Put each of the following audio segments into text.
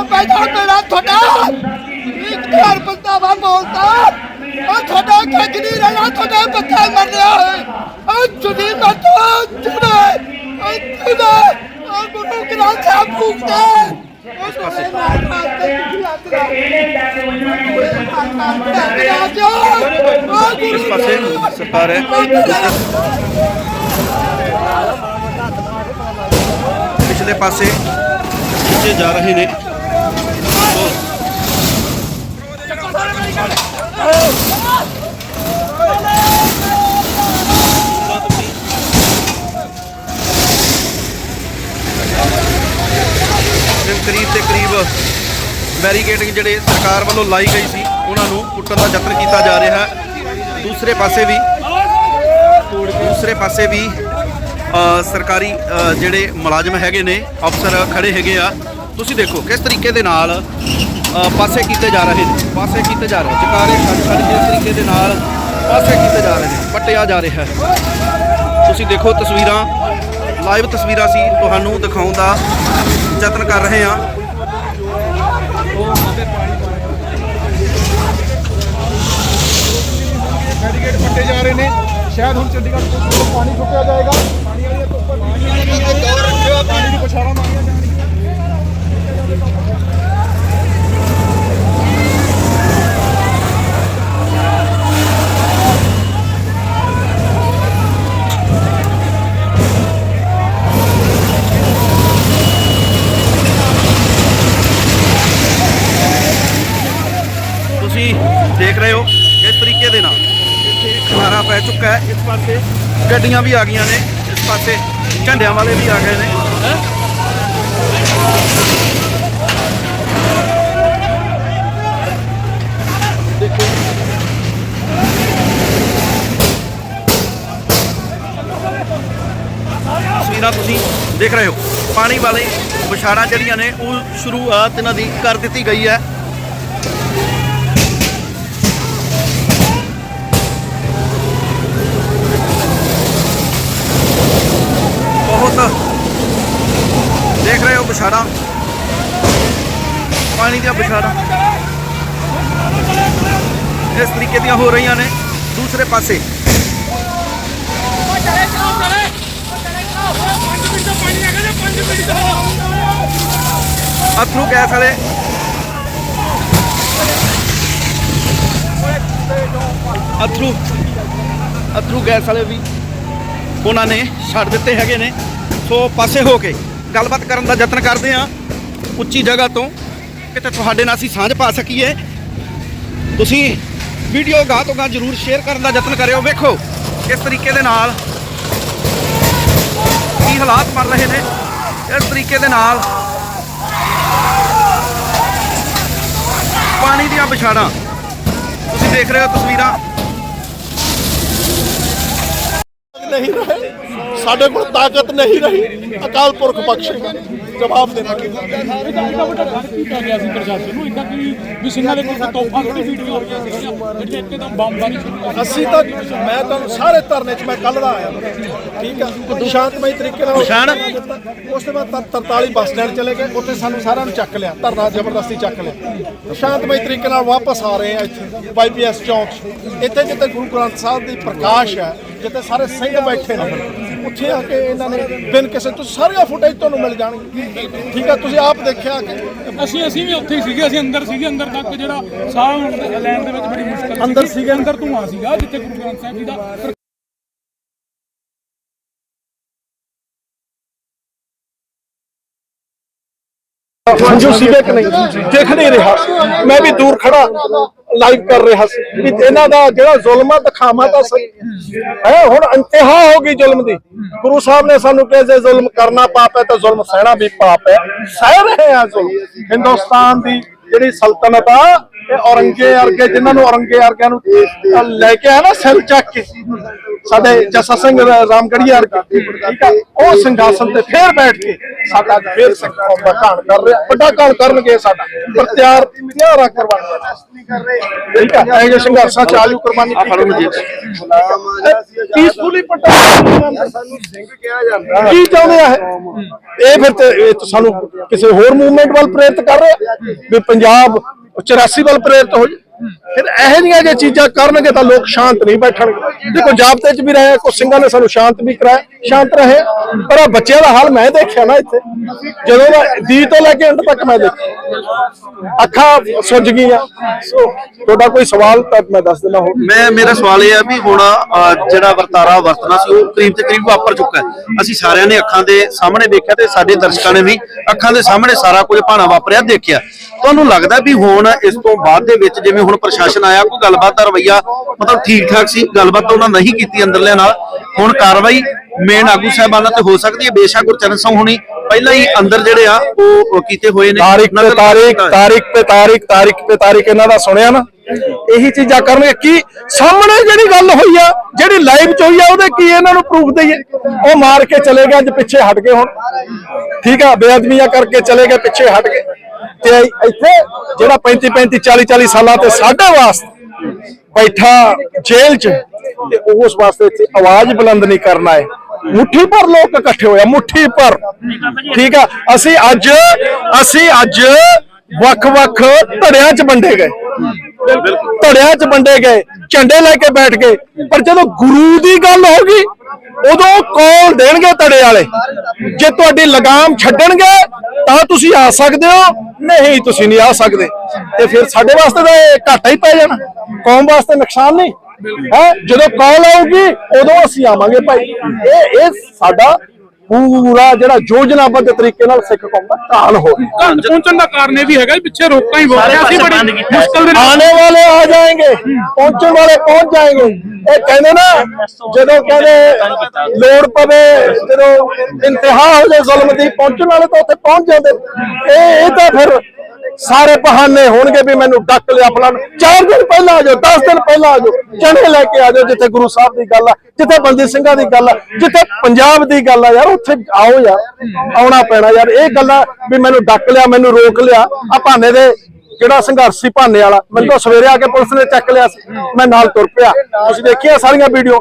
ਉਹ ਪੈਦਾ ਮੇਰਾ ਤੁਹਾਡਾ ਇੱਕ ਘਰ ਬੰਦਾ ਵਾ ਬੋਲਦਾ ਉਹ ਤੁਹਾਡਾ ਕੱਜ ਨਹੀਂ ਰਹਿਣਾ ਤੁਹਾਡਾ ਬੱਚਾ ਮਰਨਿਆ ਹੈ ਉਹ ਜੁਦੀ ਮਤ ਜੁਦੇ ਉਹ ਜੁਦਾ ਉਹ ਗੁਰੂ ਗ੍ਰੰਥ ਸਾਹਿਬ ਫੂਕਦਾ ਉਹ ਪਾਸੇ ਮਾਰ ਮਾਰ ਕੇ ਤੁਸੀਂ ਲੱਗ ਇਸ ਪਾਸੇ ਸਰਕਾਰ ਹੈ ਪਿਛਲੇ ਪਾਸੇ ਪਿੱਛੇ ਜਾ ਰਹੇ ਨੇ ਤੇ ਕਰੀਬ ਤੇ ਕਰੀਬ ਬੈਰੀਕੇਡਿੰਗ ਜਿਹੜੇ ਸਰਕਾਰ ਵੱਲੋਂ ਲਾਈ ਗਈ ਸੀ, ਉਹਨਾਂ ਨੂੰ ਪੁੱਟਣ ਦਾ ਯਤਨ ਕੀਤਾ ਜਾ ਰਿਹਾ ਹੈ। ਦੂਸਰੇ ਪਾਸੇ ਵੀ, ਦੂਸਰੇ ਪਾਸੇ ਵੀ ਸਰਕਾਰੀ ਜਿਹੜੇ ਮੁਲਾਜ਼ਮ ਹੈਗੇ ਨੇ, ਅਫਸਰ ਖੜੇ ਹੈਗੇ ਆ। ਤੁਸੀਂ ਦੇਖੋ ਕਿਸ ਤਰੀਕੇ ਦੇ ਨਾਲ ਪਾਸੇ ਕੀਤੇ ਜਾ ਰਹੇ ਨੇ ਪਾਸੇ ਕੀਤੇ ਜਾ ਰਹੇ ਜਕਾਰੇ ਛੱਡ ਛੱਡ ਕੇ ਇਸ ਤਰੀਕੇ ਦੇ ਨਾਲ ਪਾਸੇ ਕੀਤੇ ਜਾ ਰਹੇ ਨੇ ਪੱਟਿਆ ਜਾ ਰਿਹਾ ਹੈ ਤੁਸੀਂ ਦੇਖੋ ਤਸਵੀਰਾਂ ਲਾਈਵ ਤਸਵੀਰਾਂ ਸੀ ਤੁਹਾਨੂੰ ਦਿਖਾਉਣ ਦਾ ਯਤਨ ਕਰ ਰਹੇ ਹਾਂ ਬੈਰੀਕੇਡ ਪੱਟੇ ਜਾ ਰਹੇ ਨੇ ਸ਼ਾਇਦ ਹੁਣ ਚੰਡੀਗੜ੍ਹ ਤੋਂ ਪਾਣੀ ਚੁੱਕਿਆ ਜਾਏਗਾ ਪਾਣੀ ਵਾਲੀਆਂ ਤੋਂ ਉੱਪਰ ਪਾਣੀ ਦੀ ਪਛਾੜਾਂ ਮਾਰੀਆਂ ਜਾਣਗੀਆਂ ਤੁਸੀਂ ਦੇਖ ਰਹੇ ਹੋ ਇਸ ਤਰੀਕੇ ਦੇ ਨਾਲ ਇੱਥੇ ਖਲਾਰਾ ਪੈ ਚੁੱਕਾ ਹੈ ਇਸ ਪਾਸੇ। ਗੱਡੀਆਂ ਵੀ ਆ ਗਈਆਂ ਨੇ ਇਸ ਪਾਸੇ। ਝੰਡਿਆਂ ਵਾਲੇ ਵੀ ਆ ਗਏ ਨੇ। ਦੇਖੋ। ਤਸਵੀਰਾਂ ਤੁਸੀਂ ਦੇਖ ਰਹੇ ਹੋ। ਪਾਣੀ ਵਾਲੇ ਵਿਛਾੜਾਂ ਜਿਹੜੀਆਂ ਨੇ ਉਹ ਸ਼ੁਰੂਆਤ ਇਹਨਾਂ ਦੀ ਕਰ ਦਿੱਤੀ ਗਈ ਹੈ ਬਹੁਤ ਦੇਖ ਪਾਣੀ ਦੀਆਂ ਵਿਛਾੜਾਂ ਇਸ ਤਰੀਕੇ ਦੀਆਂ ਹੋ ਰਹੀਆਂ ਨੇ ਦੂਸਰੇ ਪਾਸੇ। ਅਥਰੂ ਗੈਸ ਵਾਲੇ। ਅਥਰੂ ਅਥਰੂ ਗੈਸ ਵਾਲੇ ਵੀ ਉਹਨਾਂ ਨੇ ਛੱਡ ਦਿੱਤੇ ਹੈਗੇ ਨੇ। ਸੋ ਪਾਸੇ ਹੋ ਕੇ ਗੱਲਬਾਤ ਕਰਨ ਦਾ ਯਤਨ ਕਰਦੇ ਆ ਉੱਚੀ ਜਗ੍ਹਾ ਤੋਂ ਕਿਤੇ ਤੁਹਾਡੇ ਨਾਲ ਅਸੀਂ ਸਾਂਝ ਪਾ ਸਕੀਏ। ਤੁਸੀਂ ਵੀਡੀਓ ਗਾਹ ਤੋਂ ਗਾਹ ਜ਼ਰੂਰ ਸ਼ੇਅਰ ਕਰਨ ਦਾ ਯਤਨ ਕਰਿਓ। ਵੇਖੋ, ਇਸ ਤਰੀਕੇ ਦੇ ਨਾਲ ਕੀ ਹਾਲਾਤ ਬਣ ਰਹੇ ਨੇ। ਇਸ ਤਰੀਕੇ ਦੇ ਨਾਲ ਪਾਣੀ ਦੀਆਂ ਵਿਛਾੜਾਂ ਤੁਸੀਂ ਦੇਖ ਰਹੇ ਹੋ ਤਸਵੀਰਾਂ। ਨਹੀਂ ਰਹੇ। ਸਾਡੇ ਕੋਲ ਤਾਕਤ ਨਹੀਂ ਰਹੀ। ਅਕਾਲ ਪੁਰਖ ਬਖਸ਼ੇਗਾ ਜਵਾਬ ਦੇਣਾ ਇਹਦਾ ਵੱਡਾ ਡਰ ਕੀਤਾ ਗਿਆ ਸੀ ਪ੍ਰਸ਼ਾਸਨ ਨੂੰ ਇੰਨਾ ਕਿ? ਵੀ ਸਿੰਘਾਂ ਦੇ ਕੋਲ ਤੋਹਫਾ ਥੋੜੀ ਵੀਡੀਓ ਆ ਰਹੀਆਂ ਸੀਗੀਆਂ ਜਿਹੜੀਆਂ ਇੱਕਦਮ ਬੰਬਾਰੀ ਸ਼ੁਰੂ ਅਸੀਂ ਤਾਂ ਮੈਂ ਤੁਹਾਨੂੰ ਸਾਰੇ ਧਰਨੇ 'ਚ ਮੈਂ ਕੱਲ ਦਾ ਆਇਆ। ਠੀਕ ਆ? ਸ਼ਾਂਤਮਈ ਤਰੀਕੇ ਨਾਲ ਪਛਾਣ? ਉਸ ਤੋਂ ਬਾਅਦ ਤਰ- 43 ਬੱਸ ਸਟੈਂਡ ਚਲੇ ਗਏ। ਉੱਥੇ ਸਾਨੂੰ ਸਾਰਿਆਂ ਨੂੰ ਚੱਕ ਲਿਆ। ਧਰਨਾ ਜ਼ਬਰਦਸਤੀ ਚੱਕ ਲਿਆ। ਸ਼ਾਂਤਮਈ ਤਰੀਕੇ ਨਾਲ ਵਾਪਸ ਆ ਰਹੇ ਆ ਇੱਥੇ ਵਾਈਪੀਐਸ ਚੌਂਕ। ਇੱਥੇ ਜਿੱਥੇ ਗੁਰੂ ਗ੍ਰੰਥ ਸਾਹਿਬ ਦੀ ਪ੍ਰਕਾਸ਼ ਹੈ ਜਿੱਥੇ ਸਾਰੇ ਸਿੰਘ ਬੈਠੇ ਨੇ। ਉੱਥੇ ਆ ਕੇ ਇਹਨਾਂ ਨੇ ਬਿਨ ਕਿਸੇ ਤੋਂ ਸਾਰੀਆਂ ਫੁਟੇਜ ਤੁਹਾਨੂੰ ਮਿਲ ਜਾਣਗੀਆਂ। ਠੀਕ ਆ ਤੁਸੀਂ ਆਪ ਦੇਖਿਆ ਕਿ ਅਸੀਂ ਅਸੀਂ ਵੀ ਉੱਥੇ ਹੀ ਸੀਗੇ ਅਸੀਂ ਅੰਦਰ ਸੀਗੇ ਅੰਦਰ ਤੱਕ ਜਿਹੜਾ ਸਾਹ ਲੈਣ ਦੇ ਵਿੱਚ ਬੜੀ ਮੁਸ਼ਕਲ ਅੰਦਰ ਸੀਗੇ? ਅੰਦਰ ਧੂਆਂ ਸੀਗਾ ਜਿੱਥੇ ਗੁਰੂ ਗ੍ਰੰਥ ਸਾਹਿਬ ਜੀ ਦਾ ਹੰਝੂ ਸੀਗੇ ਕਿ ਨਹੀਂ? ਦੇਖ ਨਹੀਂ ਰਿਹਾ। ਮੈਂ ਵੀ ਦੂਰ ਖੜਾ। ਲਾਈਵ ਕਰ ਰਿਹਾ ਸੀ। ਵੀ ਇਹਨਾਂ ਦਾ ਜਿਹੜਾ ਜ਼ੁਲਮ ਆ, ਦਿਖਾਵਾਂ ਤਾਂ ਸਹੀ। ਹੈ, ਹੁਣ ਇੰਤਹਾ ਹੋ ਗਈ ਜ਼ੁਲਮ ਦੀ। ਗੁਰੂ ਸਾਹਿਬ ਨੇ ਸਾਨੂੰ ਕਿਹਾ, ਜੇ ਜ਼ੁਲਮ ਕਰਨਾ ਪਾਪ ਹੈ ਤਾਂ ਜ਼ੁਲਮ ਸਹਿਣਾ ਵੀ ਪਾਪ ਹੈ। ਸਹਿ ਰਹੇ ਆ ਜ਼ੁਲਮ ਹਿੰਦੁਸਤਾਨ ਦੀ ਜਿਹੜੀ ਸਲਤਨਤ ਆ ਇਹ ਔਰੰਗੇ ਵਰਗੇ ਜਿਨ੍ਹਾਂ ਨੂੰ ਔਰੰਗੇ ਵਰਗਿਆਂ ਨੂੰ ਲੈ ਕੇ ਆਇਆ ਨਾ ਸਿਰ ਚੱਕ ਕੇ। ਸਾਡੇ ਜੱਸਾ ਸਿੰਘ ਰਾਮਗੜੀਆ ਵਰਗੇ ਠੀਕ ਆ? ਉਹ ਸਿੰਘਾਸਨ ਤੇ ਫੇਰ ਬੈਠ ਕੇ ਸਾਡਾ ਫੇਰ ਸਿੱਖ ਕੌਮ ਦਾ ਘਾਣ ਕਰ ਰਿਹਾ ਵੱਡਾ ਘਾਣ ਕਰਨਗੇ ਸਾਡਾ। ਪਰ ਤਿਆਰ ਤਿਆਰ ਆ ਕਰਵਾਉਣ ਠੀਕ ਹੈ ਇਹ ਜੇ ਸੰਘਰਸ਼ਾਂ ਚ ਆਜੂ ਆ ਪੀਸਫੁਲੀ ਪਟਾ ਸਾਨੂੰ ਸਿੰਘ ਕਿਹਾ ਜਾਂਦਾ ਕੀ ਚਾਹੁੰਦੇ ਆ ਇਹ? ਇਹ ਫਿਰ ਤੇ ਇਹ ਤਾਂ ਸਾਨੂੰ ਕਿਸੇ ਹੋਰ ਮੂਵਮੈਂਟ ਵੱਲ ਪ੍ਰੇਰਿਤ ਕਰ ਰਿਹਾ ਵੀ ਪੰਜਾਬ 84 ਵੱਲ ਪ੍ਰੇਰਿਤ ਹੋ ਜਾਏ? ਫਿਰ ਇਹੋ ਜਿਹੀਆਂ ਜੇ ਚੀਜ਼ਾਂ ਕਰਨਗੇ ਤਾਂ ਲੋਕ ਸ਼ਾਂਤ ਨਹੀਂ ਬੈਠਣਗੇ। ਦੇਖੋ, ਜਾਬਤੇ ਚ ਵੀ ਰਹੇ ਕੁਝ ਸਿੰਘਾਂ ਨੇ ਸਾਨੂੰ ਸ਼ਾਂਤ ਵੀ ਕਰਾਇਆ, ਸ਼ਾਂਤ ਰਹੇ। ਪਰ ਆ ਬੱਚਿਆਂ ਦਾ ਹਾਲ ਮੈਂ ਦੇਖਿਆ ਨਾ ਇੱਥੇ। ਜਦੋਂ ਦਾ ਦੀ ਤੋਂ ਲੈ ਕੇ ਅੰਤ ਤੱਕ ਮੈਂ ਦੇਖਿਆ। ਅੱਖਾਂ ਸੁੱਜ ਗਈਆਂ। ਸੋ, ਤੁਹਾਡਾ ਕੋਈ ਸਵਾਲ ਤਾਂ ਮੈਂ ਦੱਸ ਦਿੰਦਾ ਹੋਰ। ਮੈਂ, ਮੇਰਾ ਸਵਾਲ ਇਹ ਆ ਵੀ ਹੁਣ ਜਿਹੜਾ ਵਰਤਾਰਾ ਵਰਤਣਾ ਸੀ, ਉਹ ਕਰੀਬ ਤੇ ਕਰੀਬ ਵਾਪਰ ਚੁੱਕਾ ਅਸੀਂ ਸਾਰਿਆਂ ਨੇ ਅੱਖਾਂ ਦੇ ਸਾਹਮਣੇ ਦੇਖਿਆ ਤੇ ਸਾਡੇ ਦਰਸ਼ਕਾਂ ਨੇ ਵੀ ਅੱਖਾਂ ਦੇ ਸਾਹਮਣੇ ਸਾਰਾ ਕੁਝ ਭਾਣਾ ਵਾਪਰਿਆ, ਦੇਖਿਆ। ਤੁਹਾਨੂੰ ਲੱਗਦਾ ਵੀ ਹੁਣ ਇਸ ਤੋਂ ਬਾਅਦ ਦੇ ਵਿੱਚ ਜਿਵੇਂ ਹੁਣ ਪ੍ਰਸ਼ਾਸਨ ਆਇਆ ਕੋਈ ਗੱਲਬਾਤ ਦਾ ਰਵਈਆ ਮਤਲਬ ਠੀਕ ਠਾਕ ਸੀ ਗੱਲਬਾਤ ਤਾਂ ਉਹਨਾਂ ਨਹੀਂ ਕੀਤੀ ਅੰਦਰਲਿਆਂ ਨਾਲ ਹੁਣ ਕਾਰਵਾਈ ਮੇਨ ਆਗੂ ਸਾਹਿਬਾਨਾਂ ਤੇ ਹੋ ਸਕਦੀ ਹੈ ਬੇਸ਼ੱਕ ਗੁਰਚਰਨ ਸਿੰਘ ਹੁਣੀ ਪਹਿਲਾਂ ਹੀ ਅੰਦਰ ਜਿਹੜੇ ਆ ਉਹ ਕੀਤੇ ਹੋਏ ਨੇ ਤਾਰੀਖ ਤੇ ਤਾਰੀਖ। ਤਾਰੀਖ ਤੇ ਤਾਰੀਖ ਤਾਰੀਖ ਤੇ ਤਾਰੀਖ ਇਹਨਾਂ ਦਾ ਸੁਣਿਆ ਨਾ ਇਹੀ ਚੀਜ਼ਾਂ ਕਰਨਗੇ। ਕੀ ਸਾਹਮਣੇ ਜਿਹੜੀ ਗੱਲ ਹੋਈ ਆ, ਜਿਹੜੀ ਲਾਈਵ ਚ ਹੋਈ ਆ, ਉਹਦੇ ਕੀ ਇਹਨਾਂ ਨੂੰ ਪ੍ਰੂਫ ਦਈਏ? ਉਹ ਮਾਰ ਕੇ ਚਲੇ ਗਏ, ਅੱਜ ਪਿੱਛੇ ਹਟ ਗਏ ਹੁਣ। ਠੀਕ ਆ, ਬੇਅਦਬੀਆਂ ਕਰਕੇ ਚਲੇ ਗਏ, ਪਿੱਛੇ ਹਟ ਗਏ। ਤੇ ਇੱਥੇ ਜਿਹੜਾ 35 35 40 40 ਸਾਲਾਂ ਤੇ ਸਾਡੇ ਵਾਸਤੇ ਬੈਠਾ ਜੇਲ੍ਹ 'ਚ, ਤੇ ਉਸ ਵਾਸਤੇ ਇੱਥੇ ਆਵਾਜ਼ ਬੁਲੰਦ ਨਹੀਂ ਕਰਨਾ ਹੈ ਮੁੱਠੀ ਭਰ ਲੋਕ ਇਕੱਠੇ ਹੋਇਆ ਮੁੱਠੀ ਭਰ ਠੀਕ ਆ, ਅਸੀਂ ਅੱਜ ਅਸੀਂ ਅੱਜ ਵੱਖ-ਵੱਖ ਧੜਿਆਂ 'ਚ ਵੰਡੇ ਗਏ। ਧੜਿਆਂ 'ਚ ਵੰਡੇ ਗਏ, ਝੰਡੇ ਲੈ ਕੇ ਬੈਠ ਗਏ। ਪਰ ਜਦੋਂ ਗੁਰੂ ਦੀ ਗੱਲ ਹੋ ਉਦੋਂ ਕੌਲ ਦੇਣਗੇ ਧੜੇ ਵਾਲੇ? ਜੇ ਤੁਹਾਡੀ ਲਗਾਮ ਛੱਡਣਗੇ, ਤਾਂ ਤੁਸੀਂ ਆ ਸਕਦੇ ਹੋ, ਨਹੀਂ ਤੁਸੀਂ ਨਹੀਂ ਆ ਸਕਦੇ। ਤੇ ਫਿਰ ਸਾਡੇ ਵਾਸਤੇ ਤਾਂ ਇਹ ਘਾਟਾ ਹੀ ਪੈ ਜਾਣਾ। ਕੌਮ ਵਾਸਤੇ ਨੁਕਸਾਨ ਨਹੀਂ। ਹੈ? ਜਦੋਂ ਕਾਲ ਆਊਗੀ, ਉਦੋਂ ਅਸੀਂ ਆਵਾਂਗੇ ਭਾਈ। ਇਹ ਇਹ ਸਾਡਾ ਪੂਰਾ ਜਿਹੜਾ ਯੋਜਨਾਬੱਧ ਤਰੀਕੇ ਨਾਲ ਸਿੱਖ ਕੌਮ ਦਾ ਢਾਲ ਹੋ ਰਿਹਾ ਹੈ। ਪਹੁੰਚਣ ਦਾ ਕਾਰਨ ਇਹ ਵੀ ਹੈਗਾ ਪਿੱਛੇ ਰੋਕਾਂ ਹੀ ਬਹੁਤ ਰਿਹਾ ਸੀ ਬੜੀ ਮੁਸ਼ਕਲ ਦੇ ਆਣੇ ਵਾਲੇ ਆ ਜਾਣਗੇ ਪਹੁੰਚਣ ਵਾਲੇ ਪਹੁੰਚ ਜਾਣਗੇ ਇਹ ਕਹਿੰਦੇ ਨਾ ਜਦੋਂ ਕਹਿੰਦੇ ਲੋੜ ਪਵੇ ਜਦੋਂ ਇੰਤਿਹਾ ਹੋ ਜਾਏ ਜ਼ੁਲਮ ਦੀ ਪਹੁੰਚਣ ਵਾਲੇ ਤਾਂ ਉੱਥੇ ਪਹੁੰਚ ਜਾਂਦੇ। ਇਹ ਇਹ ਤਾਂ ਫਿਰ ਸਾਰੇ ਬਹਾਨੇ ਹੋਣਗੇ ਵੀ ਮੈਨੂੰ ਡੱਕ ਲਿਆ ਫਲਾਣ। ਚਾਰ ਦਿਨ ਪਹਿਲਾਂ ਆ ਜਾਓ 10 ਦਿਨ ਪਹਿਲਾਂ ਆ ਜਾਓ ਚਣੇ ਲੈ ਕੇ ਆ ਜਾਓ ਜਿੱਥੇ ਗੁਰੂ ਸਾਹਿਬ ਦੀ ਗੱਲ ਆ, ਜਿੱਥੇ ਬੰਦੀ ਸਿੰਘਾਂ ਦੀ ਗੱਲ ਆ, ਜਿੱਥੇ ਪੰਜਾਬ ਦੀ ਗੱਲ ਆ ਯਾਰ, ਉੱਥੇ ਆਓ ਯਾਰ, ਆਉਣਾ ਪੈਣਾ ਯਾਰ। ਇਹ ਗੱਲਾਂ ਵੀ ਮੈਨੂੰ ਡੱਕ ਲਿਆ, ਮੈਨੂੰ ਰੋਕ ਲਿਆ, ਆ ਭਾਨੇ ਦੇ ਜਿਹੜਾ ਸੰਘਰਸ਼ ਸੀ ਭਾਨੇ ਵਾਲਾ? ਮੈਨੂੰ ਤਾਂ ਸਵੇਰੇ ਆ ਕੇ ਪੁਲਿਸ ਨੇ ਚੱਕ ਲਿਆ ਸੀ। ਮੈਂ ਨਾਲ ਤੁਰ ਪਿਆ। ਤੁਸੀਂ ਦੇਖੀਆਂ ਸਾਰੀਆਂ ਵੀਡੀਓ?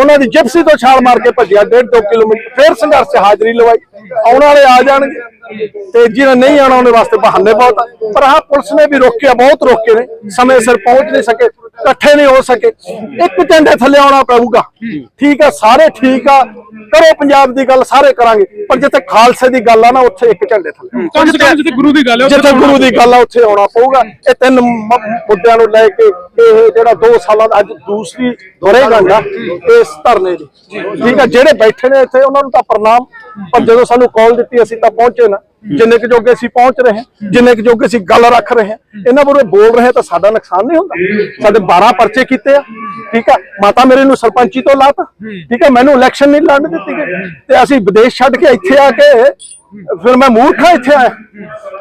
ਉਹਨਾਂ ਦੀ ਜਿਪਸੀ ਤੋਂ ਛਾਲ ਮਾਰ ਕੇ ਭੱਜਿਆ 1.5 ਕਿਲੋਮੀਟਰ। ਫਿਰ ਸੰਘਰਸ਼ 'ਚ ਹਾਜ਼ਰੀ ਲਵਾਈ। ਆਉਣ ਵਾਲੇ ਆ ਜਾਣਗੇ। ਤੇ ਜਿਹਨੇ ਨਹੀਂ ਆਉਣਾ, ਉਹਦੇ ਵਾਸਤੇ ਬਹਾਨੇ ਬਹੁਤ ਪਰ ਹਾਂ ਪੁਲਿਸ ਨੇ ਵੀ ਰੋਕਿਆ, ਬਹੁਤ ਰੋਕੇ ਨੇ। ਸਮੇਂ ਸਿਰ ਪਹੁੰਚ ਨਹੀਂ ਸਕੇ, ਇਕੱਠੇ ਨਹੀਂ ਹੋ ਸਕੇ। ਇੱਕ ਝੰਡੇ ਥੱਲੇ ਆਉਣਾ ਪਊਗਾ। ਠੀਕ ਆ, ਸਾਰੇ ਠੀਕ ਆ। ਕਰੋ ਪੰਜਾਬ ਦੀ ਗੱਲ ਸਾਰੇ ਕਰਾਂਗੇ ਪਰ ਜਿੱਥੇ ਖਾਲਸੇ ਦੀ ਗੱਲ ਆ ਨਾ ਉੱਥੇ ਇੱਕ ਝੰਡੇ ਥੱਲੇ ਜਿੱਥੇ ਗੁਰੂ ਦੀ ਗੱਲ ਉੱਥੇ ਜਿੱਥੇ ਗੁਰੂ ਦੀ ਗੱਲ ਆ ਉੱਥੇ ਆਉਣਾ ਪਊਗਾ। ਇਹ ਤਿੰਨ ਮੁੱਦਿਆਂ ਨੂੰ ਲੈ ਕੇ ਇਹ ਜਿਹੜਾ 2 ਸਾਲਾਂ ਦਾ ਅੱਜ ਦੂਸਰੀ ਵਰੇਗੰਢ ਆ ਇਸ ਧਰਨੇ ਦੀ। ਠੀਕ ਆ ਜਿਹੜੇ ਬੈਠੇ ਨੇ ਇੱਥੇ ਉਹਨਾਂ ਨੂੰ ਤਾਂ ਪ੍ਰਣਾਮ। ਪਰ ਜਦੋਂ ਸਾਨੂੰ ਕਾਲ ਦਿੱਤੀ ਅਸੀਂ ਤਾਂ ਪਹੁੰਚੇ ਨਾ। ਜਿੰਨੇ ਕੁ ਜੋਗੇ ਅਸੀਂ ਪਹੁੰਚ ਰਹੇ ਹਾਂ ਜਿੰਨੇ ਕੁ ਜੋਗੇ ਅਸੀਂ ਗੱਲ ਰੱਖ ਰਹੇ ਹਾਂ ਇਹਨਾਂ ਬਾਰੇ ਬੋਲ ਰਹੇ ਤਾਂ ਸਾਡਾ ਨੁਕਸਾਨ ਨਹੀਂ ਹੁੰਦਾ। ਸਾਡੇ 12 ਪਰਚੇ ਕੀਤੇ ਆ ਠੀਕ ਆ? ਮਾਤਾ ਮੇਰੇ ਨੂੰ ਸਰਪੰਚੀ ਤੋਂ ਲਾਤਾ ਠੀਕ ਆ? ਮੈਨੂੰ ਇਲੈਕਸ਼ਨ ਨਹੀਂ ਲੜਨ ਦਿੱਤੀ ਗਈ। ਤੇ ਅਸੀਂ ਵਿਦੇਸ਼ ਛੱਡ ਕੇ ਇੱਥੇ ਆ ਕੇ ਫਿਰ ਮੈਂ ਮੂਰਖਾ ਇੱਥੇ ਆਇਆ।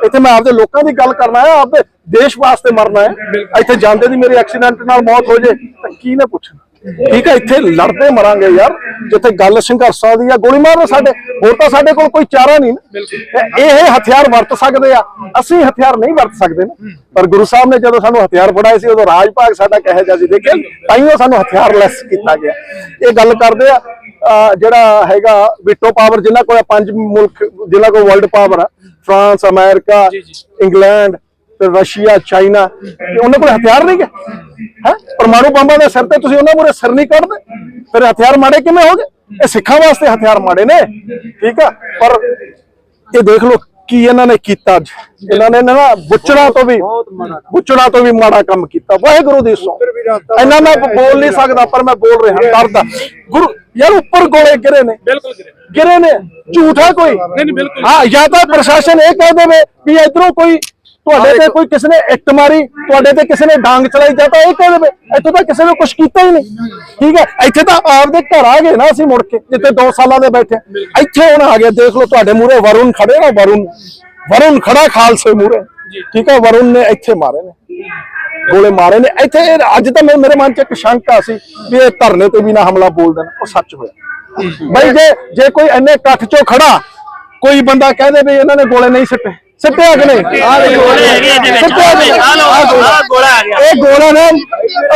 ਇੱਥੇ ਮੈਂ ਆਪਦੇ ਲੋਕਾਂ ਦੀ ਗੱਲ ਕਰਨਾ ਹੈ ਆਪਦੇ ਦੇਸ਼ ਵਾਸਤੇ ਮਰਨਾ ਹੈ ਇੱਥੇ ਜਾਂਦੇ ਦੀ ਮੇਰੀ ਐਕਸੀਡੈਂਟ ਨਾਲ ਮੌਤ ਹੋ ਜੇ ਤਾਂ ਕੀ ਨੇ ਪੁੱਛਣਾ। ਠੀਕ ਹੈ ਇੱਥੇ ਲੜਦੇ ਮਰਾਂਗੇ ਯਾਰ। ਜਿੱਥੇ ਗੱਲ ਸੰਘਰਸ਼ਾਂ ਦੀ ਆ ਗੋਲੀ ਮਾਰੋ ਸਾਡੇ। ਹੋਰ ਤਾਂ ਸਾਡੇ ਕੋਲ ਕੋਈ ਚਾਰਾ ਨਹੀਂ ਨਾ। ਇਹ ਹਥਿਆਰ ਵਰਤ ਸਕਦੇ ਆ। ਅਸੀਂ ਹਥਿਆਰ ਨਹੀਂ ਵਰਤ ਸਕਦੇ ਨਾ। ਪਰ ਗੁਰੂ ਸਾਹਿਬ ਨੇ ਜਦੋਂ ਸਾਨੂੰ ਹਥਿਆਰ ਫੜਾਏ ਸੀ ਉਦੋਂ ਰਾਜ ਭਾਗ ਸਾਡਾ ਕਹੇ ਜਿਹਾ ਸੀ ਦੇਖਿਆ? ਤਾਈਓ ਸਾਨੂੰ ਹਥਿਆਰ ਲੈਸ ਕੀਤਾ ਗਿਆ। ਇਹ ਗੱਲ ਕਰਦੇ ਆ ਅਹ ਜਿਹੜਾ ਹੈਗਾ ਵਿਟੋ ਪਾਵਰ ਜਿਨ੍ਹਾਂ ਕੋਲ ਪੰਜ ਮੁਲਕ ਜਿਨ੍ਹਾਂ ਕੋਲ ਵਰਲਡ ਪਾਵਰ ਆ ਫਰਾਂਸ ਅਮਰੀਕਾ ਇੰਗਲੈਂਡ ਤੇ ਰਸ਼ੀਆ ਚਾਈਨਾ ਤੇ ਉਹਨਾਂ ਕੋਲ ਹਥਿਆਰ ਨਹੀਂ ਹੈ ਹੈ? ਪਰਮਾਣੂ ਬੰਬਾਂ ਦੇ ਸਿਰ ਤੇ ਤੁਸੀਂ ਉਹਨਾਂ ਮੂਰੇ ਸਿਰ ਨਹੀਂ ਕੱਢਦੇ? ਫਿਰ ਹਥਿਆਰ ਮਾੜੇ ਕਿਵੇਂ ਹੋਗੇ ਇਹ ਸਿੱਖਾਂ ਵਾਸਤੇ ਹਥਿਆਰ ਮਾੜੇ ਨੇ। ਠੀਕ ਆ? ਪਰ ਇਹ ਦੇਖ ਲਓ ਕੀ ਇਹਨਾਂ ਨੇ ਕੀਤਾ ਅੱਜ। ਇਹਨਾਂ ਨੇ ਨਾ ਬੁੱਚੜਾ ਤੋਂ ਵੀ ਬੁੱਚੜਾ ਤੋਂ ਵੀ ਮਾੜਾ ਕੰਮ ਕੀਤਾ। ਵਾਹਿਗੁਰੂ ਦੀ ਸੌ ਇਹਨਾਂ ਮੈਂ ਬੋਲ ਨਹੀਂ ਸਕਦਾ ਪਰ ਮੈਂ ਬੋਲ ਰਿਹਾ ਡਰਦਾ। ਗੁਰੂ ਯਾਰ ਉੱਪਰ ਗੋਲੇ ਗਿਰੇ ਨੇ। ਬਿਲਕੁਲ ਗਿਰੇ। ਗਿਰੇ ਨੇ। ਝੂਠਾ ਕੋਈ? ਨਹੀਂ ਨਹੀਂ ਬਿਲਕੁਲ। ਹਾਂ ਜਾਂ ਤਾਂ ਪ੍ਰਸ਼ਾਸਨ ਇਹ ਕਹਿ ਦੇਵੇ ਵੀ ਇਧਰੋਂ ਕੋਈ ਤੁਹਾਡੇ ਤੇ ਕੋਈ ਕਿਸੇ ਨੇ ਇੱਟ ਮਾਰੀ ਤੁਹਾਡੇ ਤੇ ਕਿਸੇ ਨੇ ਡਾਂਗ ਚਲਾਈ ਜਾਂ ਤਾਂ ਇਹ ਕਹਿ ਦੇਵੇ ਇੱਥੋਂ ਤਾਂ ਕਿਸੇ ਨੇ ਕੁਝ ਕੀਤਾ ਹੀ ਨਹੀਂ। ਠੀਕ ਹੈ? ਇੱਥੇ ਤਾਂ ਆਪਦੇ ਘਰ ਆ ਗਏ ਨਾ ਅਸੀਂ ਮੁੜ ਕੇ ਜਿੱਥੇ 2 ਸਾਲਾਂ ਦੇ ਬੈਠੇ ਇੱਥੇ ਹੁਣ ਆ ਗਏ ਦੇਖ ਲਓ ਤੁਹਾਡੇ ਮੂਹਰੇ ਵਰੁਣ ਖੜੇ ਨਾ ਵਰੁਣ। ਵਰੁਣ ਖੜਾ ਖਾਲਸੇ ਮੂਹਰੇ। ਠੀਕ ਹੈ? ਵਰੁਣ ਨੇ ਇੱਥੇ ਮਾਰੇ ਨੇ। ਗੋਲੇ ਮਾਰੇ ਨੇ। ਇੱਥੇ ਅੱਜ ਤਾਂ ਮੇਰੇ ਮਨ 'ਚ ਇੱਕ ਸ਼ੰਕਾ ਸੀ ਵੀ ਇਹ ਧਰਨੇ ਤੇ ਵੀ ਨਾ ਹਮਲਾ ਬੋਲ ਦੇਣ। ਉਹ ਸੱਚ ਹੋਇਆ। ਬਈ ਜੇ ਜੇ ਕੋਈ ਇੰਨੇ ਇਕੱਠ ਚੋਂ ਖੜਾ ਕੋਈ ਬੰਦਾ ਕਹਿ ਦੇ ਵੀ ਇਹਨਾਂ ਨੇ ਗੋਲੇ ਨਹੀਂ ਸਿੱਟੇ। ਕਿ ਨਹੀਂ ਆ ਗੋਲੇ ਹੈਗੇ ਇਹਦੇ ਵਿੱਚ। ਆਹ ਲਓ, ਆਹ ਗੋਲਾ। ਆ ਗਿਆ। ਇਹ ਗੋਲਾ ਨਾ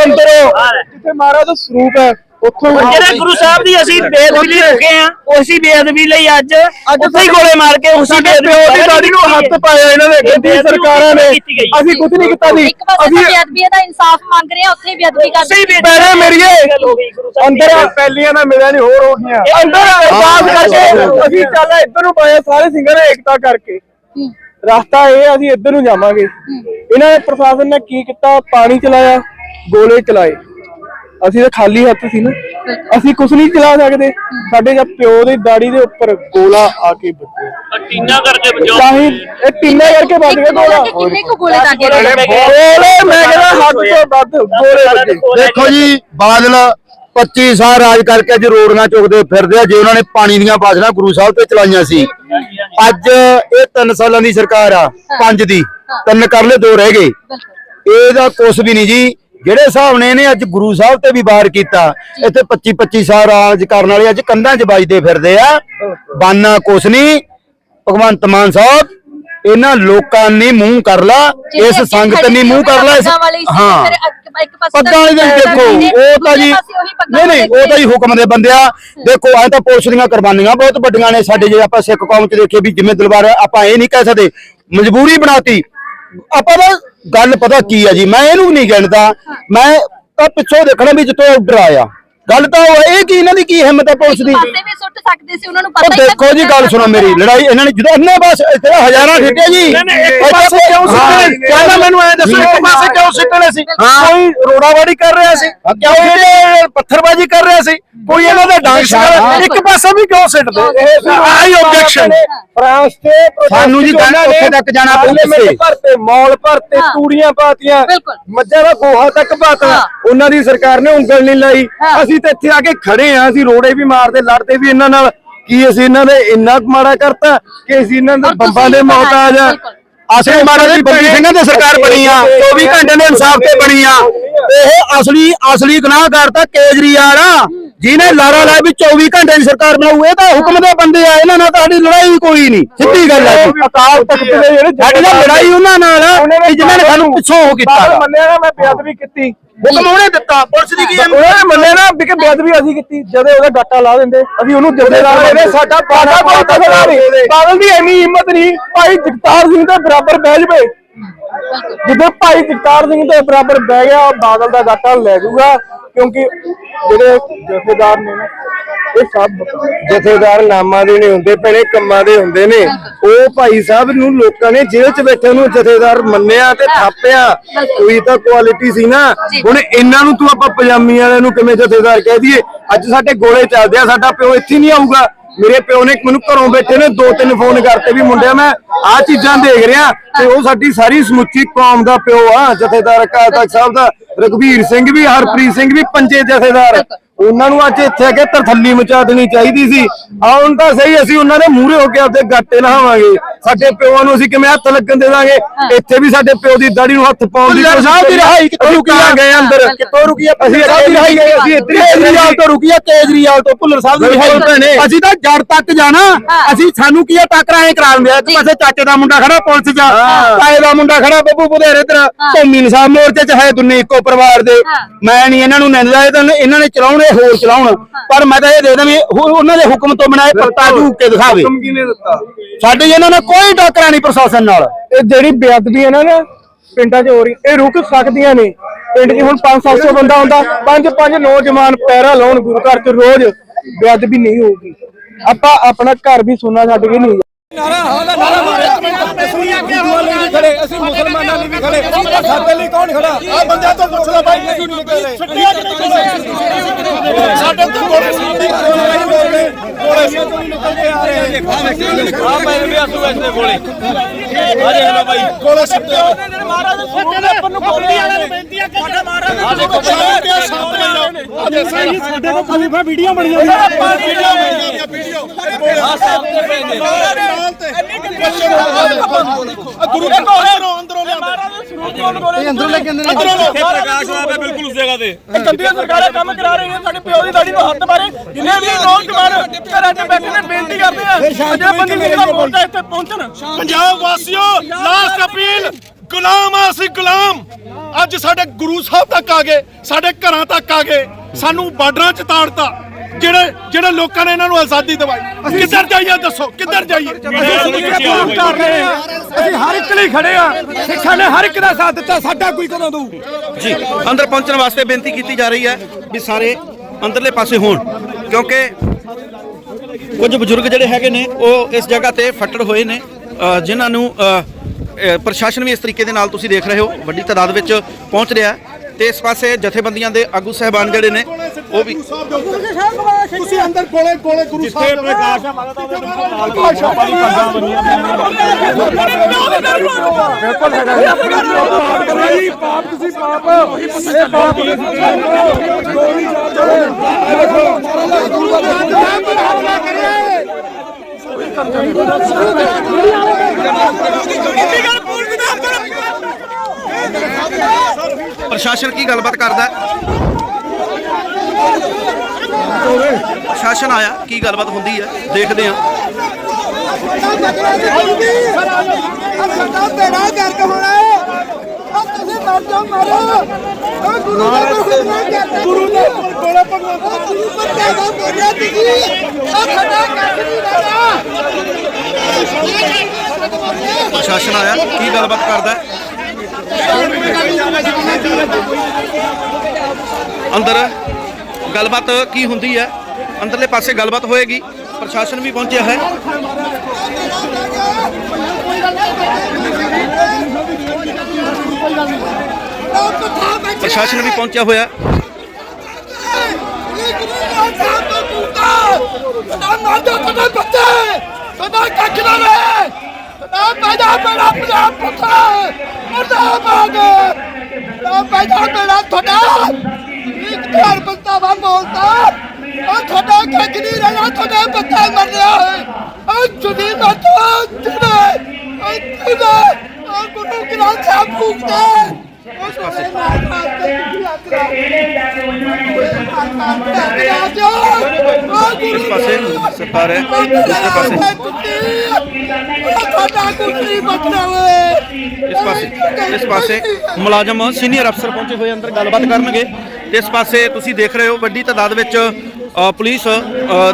ਅੰਦਰੋਂ। ਜਿੱਥੇ ਮਹਾਰਾਜ ਦਾ ਸਰੂਪ ਹੈ ਉੱਥੋਂ ਜਿਹੜੇ ਗੁਰੂ ਸਾਹਿਬ ਦੀ ਅਸੀਂ ਬੇਅਦਬੀ ਲਈ ਰੁਕੇ ਆ ਉਸੇ ਬੇਅਦਬੀ ਲਈ ਅੱਜ ਉੱਥੇ ਹੀ ਗੋਲੇ ਮਾਰ ਕੇ ਉਸੇ ਸਾਡੇ ਪਿਓ ਦੀ ਦਾੜੀ ਨੂੰ ਹੱਥ ਪਾਇਆ ਇਹਨਾਂ ਨੇ ਗੱਦੀ ਸਰਕਾਰਾਂ ਨੇ। ਅਸੀਂ ਕੁਝ ਨਹੀਂ ਕੀਤਾ ਪਾਸੇ ਅਸੀਂ ਬੇਅਦਬੀ ਦਾ ਇਨਸਾਫ ਮੰਗ ਰਹੇ ਆ ਉੱਥੇ ਬੇਅਦਬੀ ਕਰ ਉਸੇ ਹੀ ਪੈਰੇ ਮੇਰੀਏ ਅੰਦਰ ਪਹਿਲੀਆਂ ਨਾਲ ਮਿਲਿਆ ਨਹੀਂ ਹੋਰ ਹੋ ਗਈਆਂ। ਅੰਦਰ ਅਰਦਾਸ ਕਰਕੇ ਅਸੀਂ ਚੱਲ ਇੱਧਰ ਨੂੰ ਪਾਇਆ ਸਾਰੇ ਸਿੰਘਾਂ ਨੇ ਏਕਤਾ ਕਰਕੇ। ਰਸਤਾ ਇਹ ਆ, ਅਸੀਂ ਇੱਧਰ ਨੂੰ ਜਾਵਾਂਗੇ। ਇਹਨਾਂ ਨੇ ਪ੍ਰਸ਼ਾਸਨ ਨੇ ਕੀ ਕੀਤਾ? ਪਾਣੀ ਚਲਾਇਆ ਗੋਲੇ ਚਲਾਏ। ਅਸੀਂ ਤਾਂ ਖਾਲੀ ਹੱਥ ਸੀ ਨਾ। ਅਸੀਂ ਕੁਝ ਨਹੀਂ ਚਲਾ ਸਕਦੇ। ਸਾਡੇ ਜਦ ਪਿਓ ਦੀ ਦਾੜੀ ਦੇ ਉੱਪਰ ਗੋਲਾ ਆ ਕੇ ਵੱਜਿਆ। ਟੀਨਾ ਕਰਕੇ ਬਚਾਓ ਤਾਂ ਹੀ ਇਹ ਟੀਨਾ ਕਰਕੇ ਵੱਜ ਗਿਆ ਗੋਲਾ। ਕਿੰਨੇ ਕੁ ਗੋਲੇ ਲੱਗੇ ਰਹੇ ਗੋਲੇ ਮੈਂ ਕਹਿੰਦਾ ਹੱਦ ਤੋਂ ਵੱਧ ਗੋਲੇ ਵੱਜੇ ਦੇਖੋ ਜੀ ਬਾਦਲ 25 ਸਾਲ ਰਾਜ ਕਰਕੇ ਅੱਜ ਰੋੜੀਆਂ ਚੁੱਕਦੇ ਫਿਰਦੇ ਆ। ਜੇ ਉਹਨਾਂ ਨੇ ਪਾਣੀ ਦੀਆਂ ਬਾਜਣਾ ਗੁਰੂ ਸਾਹਿਬ ਤੇ ਚਲਾਈਆਂ ਸੀ ਅੱਜ ਇਹ 3 ਸਾਲਾਂ ਦੀ ਸਰਕਾਰ ਆ ਪੰਜ ਦੀ। ਤਿੰਨ ਕਰ ਲਏ ਦੋ ਰਹਿ ਗਏ। ਇਹਦਾ ਕੁਛ ਵੀ ਨਹੀਂ ਜੀ। ਜਿਹੜੇ ਹਿਸਾਬ ਨੇ ਇਹਨੇ ਅੱਜ ਗੁਰੂ ਸਾਹਿਬ ਤੇ ਵੀ ਵਾਰ ਕੀਤਾ ਇੱਥੇ 25 25 ਸਾਲ ਰਾਜ ਕਰਨ ਵਾਲੇ ਅੱਜ ਕੰਧਾਂ 'ਚ ਵੱਜਦੇ ਫਿਰਦੇ ਆ। ਬਾਨਾ ਕੁਛ ਨਹੀਂ। ਭਗਵੰਤ ਮਾਨ ਸਾਹਿਬ ਇਹਨਾਂ ਲੋਕਾਂ ਨੇ ਮੂੰਹ ਕਰ ਲਾ ਇਸ ਸੰਗਤ ਨੇ ਮੂੰਹ ਕਰ ਲਾ ਇਸ ਹਾਂ। ਪੱਗਾਂ ਵਾਲੇ ਦੇਖੋ ਉਹ ਤਾਂ ਜੀ ਨਹੀਂ ਨਹੀਂ ਉਹ ਤਾਂ ਜੀ ਹੁਕਮ ਦੇ ਬੰਦੇ ਆ। ਦੇਖੋ ਐ ਤਾਂ ਪੁਲਿਸ ਦੀਆਂ ਕੁਰਬਾਨੀਆਂ ਬਹੁਤ ਵੱਡੀਆਂ ਨੇ। ਸਾਡੇ ਜੇ ਆਪਾਂ ਸਿੱਖ ਕੌਮ ਚ ਦੇਖੇ ਵੀ ਜਿਵੇਂ ਦਲਵਾਰ ਆਪਾਂ ਇਹ ਨਹੀਂ ਕਹਿ ਸਕਦੇ ਮਜਬੂਰੀ ਬਣਾਤੀ। ਆਪਾਂ ਦਾ ਗੱਲ ਪਤਾ ਕੀ ਆ ਜੀ? ਮੈਂ ਇਹਨੂੰ ਨਹੀਂ ਗਿਣਦਾ। ਮੈਂ ਤਾਂ ਪਿੱਛੋਂ ਦੇਖਣਾ ਵੀ ਜਿੱਥੋਂ ਆਰਡਰ ਆਇਆ। ਗੱਲ ਤਾਂ ਉਹ ਇਹ ਕੀ ਇਹਨਾਂ ਦੀ ਕੀ ਹਿੰਮਤ ਹੈ ਪੁਲਿਸ ਦੀ? ਪਾਸੇ ਵੀ ਸੁੱਟ ਸਕਦੇ ਸੀ ਉਹਨਾਂ ਨੂੰ ਉਹ ਪਤਾ ਹੀ ਦੇਖੋ ਜੀ ਗੱਲ ਸੁਣੋ ਮੇਰੀ ਲੜਾਈ ਇਹਨਾਂ ਨੇ ਜਦੋਂ ਇੰਨੇ ਬਸ ਇੱਥੇ ਤਾਂ ਹਜ਼ਾਰਾਂ ਖੇਡਿਆ ਜੀ। ਇੱਕ ਪਾਸੇ ਕਿਉਂ ਸਿੱਟਣੇ? ਕਹਿੰਦਾ ਮੈਨੂੰ ਐ ਦੱਸੋ ਇੱਕ ਪਾਸੇ ਕਿਉਂ ਸਿੱਟਣੇ ਸੀ? ਕੋਈ ਰੋੜਾਵਾੜੀ ਕਰ ਰਿਹਾ ਸੀ? ਕਿਉਂ ਇਹ ਪੱਥਰਬਾਜ਼ੀ ਕਰ ਰਿਹਾ ਸੀ? ਕੋਈ ਇਹਨਾਂ ਦਾ ਡਾਂਗ ਸ਼ਿਕਾਰ ਇੱਕ ਪਾਸਾ ਵੀ ਕਿਉਂ ਸਿੱਟਦੇ? ਇਹ ਆਈ ਆਬਜੈਕਸ਼ਨ ਫਰਾਂਸ ਤੇ ਸਾਨੂੰ ਜੀ ਉੱਥੇ ਤੱਕ ਜਾਣਾ ਪਊ ਕਿਸੇ। ਭਰਤੇ ਮੌਲ ਭਰਤੇ। ਤੂੜੀਆਂ ਪਾਤੀਆਂ। ਮੱਝਾਂ ਦਾ ਗੋਹਾ ਤੱਕ ਪਾਤਾ। ਉਹਨਾਂ ਦੀ ਸਰਕਾਰ ਨੇ ਉਂਗਲ ਨਹੀਂ ਲਾਈ। ਹਾਂ। ਅਸੀਂ ਤਾਂ ਇੱਥੇ ਆ ਕੇ ਖੜੇ ਆ ਅਸੀਂ ਰੋੜੇ ਵੀ ਮਾਰਦੇ ਲੜਦੇ ਵੀ ਇਹਨਾਂ ਨਾਲ ਕੀ ਅਸੀਂ ਇਹਨਾਂ ਦੇ ਇੰਨਾ ਮਾੜਾ ਕਰਤਾ ਕਿ ਅਸੀਂ ਇਹਨਾਂ ਦੇ ਬੰਬਾਂ ਦੇ ਮੌਤਾਜ ਆ। ਅਸਲੀ ਮਹਾਰਾਜ ਬੰਦੀ ਸਿੰਘਾਂ ਦੀ ਸਰਕਾਰ ਬਣੀ ਆ 24 ਘੰਟੇ ਦੇ ਇਨਸਾਫ ਤੇ ਬਣੀ ਆ। ਇਹ ਅਸਲੀ ਅਸਲੀ ਗੁਨਾਹਗਾਰ ਤਾਂ ਕੇਜਰੀਵਾਲ ਆ। ਜਿਹਨੇ ਲਾਰਾ ਲਾਇਆ ਵੀ 24 ਘੰਟੇ ਦੀ ਸਰਕਾਰ ਬਣਾਉ ਇਹ ਤਾਂ ਹੁਕਮ ਦੇ ਬੰਦੇ ਆ ਇਹਨਾਂ ਨਾਲ ਤਾਂ ਸਾਡੀ ਲੜਾਈ ਕੋਈ ਨਹੀਂ। ਸਿੱਧੀ ਗੱਲ ਹੈ ਜੀ। ਅਕਾਲ ਤਖਤ ਦੇ ਜਿਹੜੇ ਸਾਡੀ ਤਾਂ ਲੜਾਈ ਉਹਨਾਂ ਨਾਲ ਕਿ ਜਿਨ੍ਹਾਂ ਨੇ ਸਾਨੂੰ ਪਿੱਛੋਂ ਉਹ ਕੀਤਾ। ਮੰਨਿਆ ਨਾ ਮੈਂ ਬੇਅਦਬੀ ਕੀਤੀ। ਹੁਕਮ ਉਹਨੇ ਦਿੱਤਾ ਪੁਲਿਸ ਦੀ ਕੀ ਉਹਨਾਂ ਮੰਨਿਆ ਨਾ ਵੀ ਕਿ ਬੇਅਦਬੀ ਅਸੀਂ ਕੀਤੀ ਜਦੋਂ ਉਹਦਾ ਡਾਟਾ ਲਾ ਦਿੰਦੇ ਅਸੀਂ ਉਹਨੂੰ ਸਾਡਾ ਬਾਦਾ ਕੋਈ ਜਥੇਦਾਰ ਨਹੀਂ ਬਾਦਲ ਦੀ ਇੰਨੀ ਹਿੰਮਤ ਨਹੀਂ। ਭਾਈ ਜਗਤਾਰ ਸਿੰਘ ਦੇ ਬਰਾਬਰ ਬਹਿ ਜਵੇ। ਜਿੱਦੇ ਭਾਈ ਜਗਤਾਰ ਸਿੰਘ ਦੇ ਬਰਾਬਰ ਬਹਿ ਗਿਆ ਉਹ ਬਾਦਲ ਦਾ ਡਾਟਾ ਲੈ ਜਾਊਗਾ ਕਿਉਂਕਿ ਜਿਹੜੇ ਜਥੇਦਾਰ ਨੇ ਨਾ ਇਹ ਸਭ ਜਥੇਦਾਰ ਨਾਮਾਂ ਦੇ ਨਹੀਂ ਹੁੰਦੇ ਭੈਣੇ ਕੰਮਾਂ ਦੇ ਹੁੰਦੇ ਨੇ। ਉਹ ਭਾਈ ਸਾਹਿਬ ਨੂੰ ਲੋਕਾਂ ਨੇ ਜੇਲ੍ਹ 'ਚ ਬੈਠੇ ਨੂੰ ਜਥੇਦਾਰ ਮੰਨਿਆ ਤੇ ਥਾਪਿਆ। ਕੋਈ ਤਾਂ ਕੁਆਲਿਟੀ ਸੀ ਨਾ। ਹੁਣ ਇਹਨਾਂ ਨੂੰ ਤੂੰ ਆਪਾਂ ਪਜਾਮੀ ਵਾਲਿਆਂ ਨੂੰ ਕਿਵੇਂ ਜਥੇਦਾਰ ਕਹਿ ਦਈਏ? ਅੱਜ ਸਾਡੇ ਗੋਲੇ ਚੱਲਦੇ ਆ ਸਾਡਾ ਪਿਓ ਇੱਥੇ ਨਹੀਂ ਆਊਗਾ। ਮੇਰੇ ਪਿਓ ਨੇ ਮੈਨੂੰ ਘਰੋਂ ਬੈਠੇ ਨੇ ਦੋ ਤਿੰਨ ਫੋਨ ਕਰਤੇ ਵੀ ਮੁੰਡਿਆ, ਮੈਂ ਆਹ ਚੀਜ਼ਾਂ ਦੇਖ ਰਿਹਾ ਤੇ ਉਹ ਸਾਡੀ ਸਾਰੀ ਸਮੁੱਚੀ ਕੌਮ ਦਾ ਪਿਓ ਆ, ਜਥੇਦਾਰ ਅਕਾਲ ਸਾਹਿਬ ਦਾ ਰਘਵੀਰ ਸਿੰਘ ਵੀ, ਹਰਪ੍ਰੀਤ ਸਿੰਘ ਵੀ ਪੰਜੇ ਜਥੇਦਾਰ। ਉਹਨਾਂ ਨੂੰ ਅੱਜ ਇੱਥੇ ਆ ਕੇ ਤਰਥੱਲੀ ਮਚਾ ਦੇਣੀ ਚਾਹੀਦੀ ਸੀ। ਆਉਣ ਤਾਂ ਸਹੀ ਅਸੀਂ ਉਹਨਾਂ ਦੇ ਮੂਹਰੇ ਹੋ ਕੇ ਆਪਦੇ ਗੱਟੇ ਨਹਾਵਾਂਗੇ। ਸਾਡੇ ਪਿਓਾਂ ਨੂੰ ਅਸੀਂ ਕਿਵੇਂ ਹੱਥ ਲੱਗਣ ਦੇ ਦਾਂਗੇ? ਇੱਥੇ ਵੀ ਸਾਡੇ ਪਿਓ ਦੀ ਦਾੜੀ ਨੂੰ ਹੱਥ ਪਾਉਣ ਦੀ ਭੁੱਲਰ ਸਾਹਿਬ ਦੀ ਰਿਹਾਈ ਕਿੱਥੋਂ ਰੁਕੀ ਆ? ਗਏ ਅੰਦਰ? ਕਿੱਥੋਂ ਰੁਕੀ ਆ ਅਸੀਂ ਸਾਹਿਬ ਦੀ ਰਿਹਾਈ ਗਏ ਅਸੀਂ ਇੱਧਰ ਹੀ ਕੇਜਰੀਵਾਲ ਤੋਂ ਰੁਕੀ ਆ ਕੇਜਰੀਵਾਲ ਤੋਂ ਭੁੱਲਰ ਸਾਹਿਬ ਦੀ ਰਿਹਾਈ। ਅਸੀਂ ਤਾਂ ਜੜ ਤੱਕ ਜਾਣਾ। ਅਸੀਂ ਸਾਨੂੰ ਕੀ ਆ ਟੱਕਰਾਂ ਐ ਕਰਾ ਦਿੰਦੇ ਆ। ਇੱਕ ਪਾਸੇ ਚਾਚੇ ਦਾ ਮੁੰਡਾ ਖੜਾ ਪੁਲਿਸ 'ਚ। ਤਾਏ ਦਾ ਮੁੰਡਾ ਖੜਾ ਬੱਬੂ ਬੁਧੇਰੇ ਤੇ ਭੂਮੀ ਇਨਸਾਫ ਮੋਰਚੇ 'ਚ ਹੈ ਦੁਨੇ ਇੱਕੋ ਪਰਿਵਾਰ ਦੇ। ਮੈਂ ਨਹੀਂ ਇਹਨਾਂ ਨੂੰ ਨਿੰਦਦਾ ਇਹਨਾਂ ਨੇ ਚਲਾਉਣੇ ਹੋਰ ਚਲਾਉਣ। ਪਰ ਮੈਂ ਤਾਂ ਇਹ ਦੇ ਦਵਾਂ ਉਹਨਾਂ ਦੇ ਹੁਕਮ ਤੋਂ ਬਿਨਾਂ ਇਹ ਪੱਤਾ ਝੂਕ ਕੇ ਦਿਖਾਵੇ। ਹੁਕਮ ਕਿਹਨੇ ਦਿੱਤਾ? ਸਾਡੀ ਇਹਨਾਂ ਨਾਲ ਕੋਈ ਟੱਕਰਾਂ ਨਹੀਂ ਪ੍ਰਸ਼ਾਸਨ ਨਾਲ। ਇਹ ਜਿਹੜੀ ਬੇਅਦਬੀ ਹੈ ਨਾ ਨਾ ਪਿੰਡਾਂ 'ਚ ਹੋ ਰਹੀ ਇਹ ਰੁਕ ਸਕਦੀਆਂ ਨੇ। ਪਿੰਡ 'ਚ ਹੁਣ 5-700 ਬੰਦਾ ਹੁੰਦਾ ਪੰਜ ਪੰਜ ਨੌਜਵਾਨ ਪੈਰਾ ਲਾਉਣ ਗੁਰੂ ਘਰ 'ਚ ਰੋਜ਼ ਬੇਅਦਬੀ ਨਹੀਂ ਹੋਊਗੀ। ਆਪਾਂ ਆਪਣਾ ਘਰ ਵੀ ਸੁਣਨਾ ਛੱਡ ਕੇ ਨਹੀਂ ਅਸੀਂ ਮੁਸਲਮਾਨਾਂ ਲਈ ਵੀ ਖੜੇ। ਸਾਡੇ ਲਈ ਕੌਣ ਖੜਾ? ਆ ਬੰਦਿਆਂ ਤੋਂ ਪੁੱਛਦਾ ਬਾਈ। ਕਿਉਂ ਨਹੀਂ ਨਿਕਲਦੇ ਸਾਡੇ ਤੋਂ ਗੋਲੇ ਸਾਹਮਣੇ ਗੋਲੇ ਤੋਂ ਨਹੀਂ ਨਿਕਲਦੇ ਆ ਰਹੇ ਆ ਮੈਂ ਵੀ ਆਸੂ ਐਸੇ ਗੋਲੇ ਆ ਦੇਖ ਲਓ ਬਾਈ ਗੋਲੇ ਸਿੱਟੇ ਮਹਾਰਾਜ ਸੱਚੇ ਦੇ ਉੱਪਰ ਨੂੰ ਗੋਲੀ ਵਾਲਿਆਂ ਨੂੰ ਬੇਨਤੀ ਆ ਕਿ ਸਾਡਾ ਮਹਾਰਾਜ ਆ ਦੇਖੋ ਸਾਡੇ ਸਾਹਮਣੇ ਆ ਦੇਖੋ ਸਾਡੇ ਕੋਲ ਖਲੀਫਾ ਵੀਡੀਓ ਬਣੀ ਹੋਈ ਹੈ ਵੀਡੀਓ ਵੀਡੀਓ ਆ ਸਾਹਮਣੇ ਪੈਂਦੇ ਨਾਲ ਤੇ ਗੁਰੂ ਦੇ ਅੰਦਰੋਂ ਅੰਦਰੋਂ ਇਹ ਅੰਦਰੋਂ ਲੈ ਕੇ ਆਉਂਦੇ ਨੇ। ਪ੍ਰਕਾਸ਼ ਬਾਬ ਹੈ ਬਿਲਕੁਲ ਉਸ ਜਗ੍ਹਾ ਤੇ। ਗੰਦੀਆਂ ਸਰਕਾਰਾਂ ਕੰਮ ਕਰਾ ਰਹੀਆਂ ਸਾਡੇ ਪਿਓ ਦੀ ਦਾੜੀ ਨੂੰ ਹੱਥ ਮਾਰੇ ਜਿੰਨੇ ਵੀ ਨੌਜਵਾਨ ਘਰਾਂ 'ਚ ਬੈਠੇ ਨੇ ਬੇਨਤੀ ਕਰਦੇ ਆ ਅਜੇ ਬੰਦੀ ਨਹੀਂ ਦਾ ਵੋਟ ਇੱਥੇ ਪਹੁੰਚਣ। ਪੰਜਾਬ ਵਾਸੀਓ ਲਾਸਟ ਅਪੀਲ ਗੁਲਾਮ ਆ ਅਸੀਂ ਗੁਲਾਮ। ਅੱਜ ਸਾਡੇ ਗੁਰੂ ਸਾਹਿਬ ਤੱਕ ਆ ਗਏ ਸਾਡੇ ਘਰਾਂ ਤੱਕ ਆ ਗਏ ਸਾਨੂੰ ਬਾਰਡਰਾਂ 'ਚ ਤਾੜਤਾ। ਜਿਹੜੇ ਜਿਹੜੇ ਲੋਕਾਂ ਨੇ ਇਹਨਾਂ ਨੂੰ ਆਜ਼ਾਦੀ ਦਿਵਾਈ। ਕਿੱਧਰ ਜਾਈਏ ਦੱਸੋ? ਕਿੱਧਰ ਜਾਈਏ? ਕਰ ਰਹੇ ਆ ਅਸੀਂ ਹਰ ਇੱਕ ਲਈ ਖੜੇ ਆ। ਸਿੱਖਾਂ ਨੇ ਹਰ ਇੱਕ ਦਾ ਸਾਥ ਦਿੱਤਾ ਸਾਡਾ ਕੋਈ ਕਦੋਂ ਦਊ? ਜੀ ਅੰਦਰ ਪਹੁੰਚਣ ਵਾਸਤੇ ਬੇਨਤੀ ਕੀਤੀ ਜਾ ਰਹੀ ਹੈ ਵੀ ਸਾਰੇ ਅੰਦਰਲੇ ਪਾਸੇ ਹੋਣ ਕਿਉਂਕਿ ਕੁਝ ਬਜ਼ੁਰਗ ਜਿਹੜੇ ਹੈਗੇ ਨੇ ਉਹ ਇਸ ਜਗ੍ਹਾ ਤੇ ਫੱਟੜ ਹੋਏ ਨੇ। ਜਿਨ੍ਹਾਂ ਨੂੰ ਪ੍ਰਸ਼ਾਸਨ ਵੀ ਇਸ ਤਰੀਕੇ ਦੇ ਨਾਲ ਤੁਸੀਂ ਦੇਖ ਰਹੇ ਹੋ ਵੱਡੀ ਤਾਦਾਦ ਵਿੱਚ ਪਹੁੰਚ ਰਿਹਾ ਹੈ। ਤੇ ਇਸ ਪਾਸੇ ਜਥੇਬੰਦੀਆਂ ਦੇ ਆਗੂ ਸਹਿਬਾਨ ਜਿਹੜੇ ਨੇ ਉਹ ਵੀ ਤੁਸੀਂ ਅੰਦਰ ਕੋਲੇ ਕੋਲੇ ਗੁਰੂ ਸਾਹਿਬ ਦੇ ਪ੍ਰਕਾਸ਼ ਆ ਮਾਤਾ ਦਾ ਨਾਲ। ਪਾਪਾ ਦੀ ਪੱਗਾਂ ਬੰਨੀਆਂ ਪਾਪ ਤੁਸੀਂ ਪਾਪ ਇਹ ਪਾਪ ਪ੍ਰਸ਼ਾਸਨ ਕੀ ਗੱਲਬਾਤ ਕਰਦਾ? ਪ੍ਰਸ਼ਾਸਨ ਆਇਆ, ਕੀ ਗੱਲਬਾਤ ਹੁੰਦੀ ਹੈ? ਦੇਖਦੇ ਹਾਂ। ਸਾਡਾ ਬੇੜਾ ਗਰਕ ਹੋਣਾ ਹੈ ਤੁਸੀਂ ਮਰ ਜਾਓ ਮਾਰੋ ਆ ਗੁਰੂ ਦਾ ਹੁਕਮ ਗੁਰੂ ਨੇ ਕੋਲੇ ਭਗਵਾਨ ਗੁਰੂ ਪਰ ਪੈਦਾ ਬੋਲਿਆ ਤੁਸੀਂ ਆ ਸਾਡਾ ਕੱਖ ਨਹੀਂ ਰਹਿਣਾ ਪ੍ਰਸ਼ਾਸਨ ਆਇਆ, ਕੀ ਗੱਲਬਾਤ ਕਰਦਾ ਅੰਦਰ ਗੱਲਬਾਤ ਕੀ ਹੁੰਦੀ ਹੈ? ਅੰਦਰਲੇ ਪਾਸੇ ਗੱਲਬਾਤ ਹੋਏਗੀ। ਪ੍ਰਸ਼ਾਸਨ ਵੀ ਪਹੁੰਚਿਆ ਹੈ। ਪ੍ਰਸ਼ਾਸਨ ਵੀ ਪਹੁੰਚਿਆ ਹੋਇਆ। ਹੈ। ਸਦਾ ਕੱਖ ਨਾ ਵੇ ਸਦਾ ਪੈਦਾ ਬੜਾ ਪੰਜਾਬ ਪੁੱਤਾ ਮਰਦਾ ਬਾਗ ਪੈਦਾ ਬੜਾ ਤੁਹਾਡਾ ਇੱਕ ਘਰ ਬੰਦਾ ਵਾ ਬੋਲਦਾ ਉਹ ਤੁਹਾਡਾ ਕੱਖ ਨਹੀਂ ਰਹਿਣਾ ਤੁਹਾਡਾ ਬੱਚਾ ਮਰ ਰਿਹਾ ਹੈ ਉਹ ਜੁਦੀ ਮਤੋ ਜੁਦੇ ਉਹ ਉਹ ਗੁਰੂ ਗ੍ਰੰਥ ਸਾਹਿਬ ਫੂਕਦਾ ਉਸ ਪਾਸੇ ਇਸ ਪਾਸੇ ਸਰਕਾਰ ਹੈ ਦੂਸਰੇ ਪਾਸੇ ਇਸ ਪਾਸੇ ਇਸ ਪਾਸੇ ਮੁਲਾਜ਼ਮ ਸੀਨੀਅਰ ਅਫਸਰ ਪਹੁੰਚੇ ਹੋਏ ਅੰਦਰ ਗੱਲਬਾਤ ਕਰਨਗੇ ਤੇ ਇਸ ਪਾਸੇ ਤੁਸੀਂ ਦੇਖ ਰਹੇ ਹੋ ਵੱਡੀ ਤਾਦਾਦ ਵਿੱਚ ਪੁਲਿਸ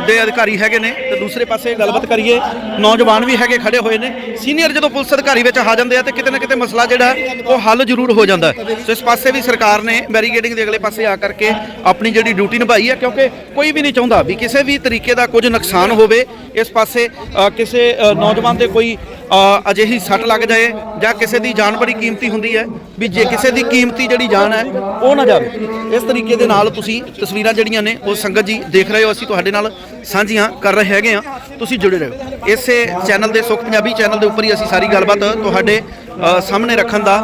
ਦੇ ਅਧਿਕਾਰੀ ਹੈਗੇ ਨੇ ਤੇ ਦੂਸਰੇ ਪਾਸੇ ਗੱਲਬਾਤ ਕਰੀਏ, ਨੌਜਵਾਨ ਵੀ ਹੈਗੇ, ਖੜੇ ਹੋਏ ਨੇ। ਸੀਨੀਅਰ ਜਦੋਂ ਪੁਲਿਸ ਅਧਿਕਾਰੀ ਵਿੱਚ ਆ ਜਾਂਦੇ ਆ ਤੇ ਕਿਤੇ ਨਾ ਕਿਤੇ ਮਸਲਾ ਜਿਹੜਾ, ਉਹ ਹੱਲ ਜ਼ਰੂਰ ਹੋ ਜਾਂਦਾ ਸੋ ਇਸ ਪਾਸੇ ਵੀ ਸਰਕਾਰ ਨੇ ਬੈਰੀਗੇਡਿੰਗ ਦੇ ਅਗਲੇ ਪਾਸੇ ਆ ਕਰਕੇ ਆਪਣੀ ਜਿਹੜੀ ਡਿਊਟੀ ਨਿਭਾਈ ਹੈ, ਕਿਉਂਕਿ ਕੋਈ ਵੀ ਨਹੀਂ ਚਾਹੁੰਦਾ ਵੀ ਕਿਸੇ ਵੀ ਤਰੀਕੇ ਦਾ ਕੁਝ ਨੁਕਸਾਨ ਹੋਵੇ। ਇਸ ਪਾਸੇ ਕਿਸੇ ਨੌਜਵਾਨ ਦੇ ਕੋਈ ਅਜਿਹੀ ਸੱਟ ਲੱਗ ਜਾਏ ਜਾਂ ਕਿਸੇ ਦੀ ਜਾਨ ਬੜੀ ਕੀਮਤੀ ਹੁੰਦੀ ਹੈ, ਵੀ ਜੇ ਕਿਸੇ ਦੀ ਕੀਮਤੀ ਜਿਹੜੀ ਜਾਨ ਹੈ, ਉਹ ਨਾ ਜਾਵੇ। ਇਸ ਤਰੀਕੇ ਦੇ ਨਾਲ ਤੁਸੀਂ ਤਸਵੀਰਾਂ ਜਿਹੜੀਆਂ ਨੇ, ਉਹ ਸੰਗਤ ਜੀ ਦੇਖ ਰਹੇ ਹੋ, ਅਸੀਂ ਤੁਹਾਡੇ ਨਾਲ ਸਾਂਝੀਆਂ ਕਰ ਰਹੇ ਹੈਗੇ ਆ ਤੁਸੀਂ ਜੁੜੇ ਰਹੋ। ਇਸੇ ਚੈਨਲ ਦੇ ਸੁਖ ਪੰਜਾਬੀ ਚੈਨਲ ਦੇ ਉੱਪਰ ਹੀ ਅਸੀਂ ਸਾਰੀ ਗੱਲਬਾਤ ਤੁਹਾਡੇ ਸਾਹਮਣੇ ਰੱਖਣ ਦਾ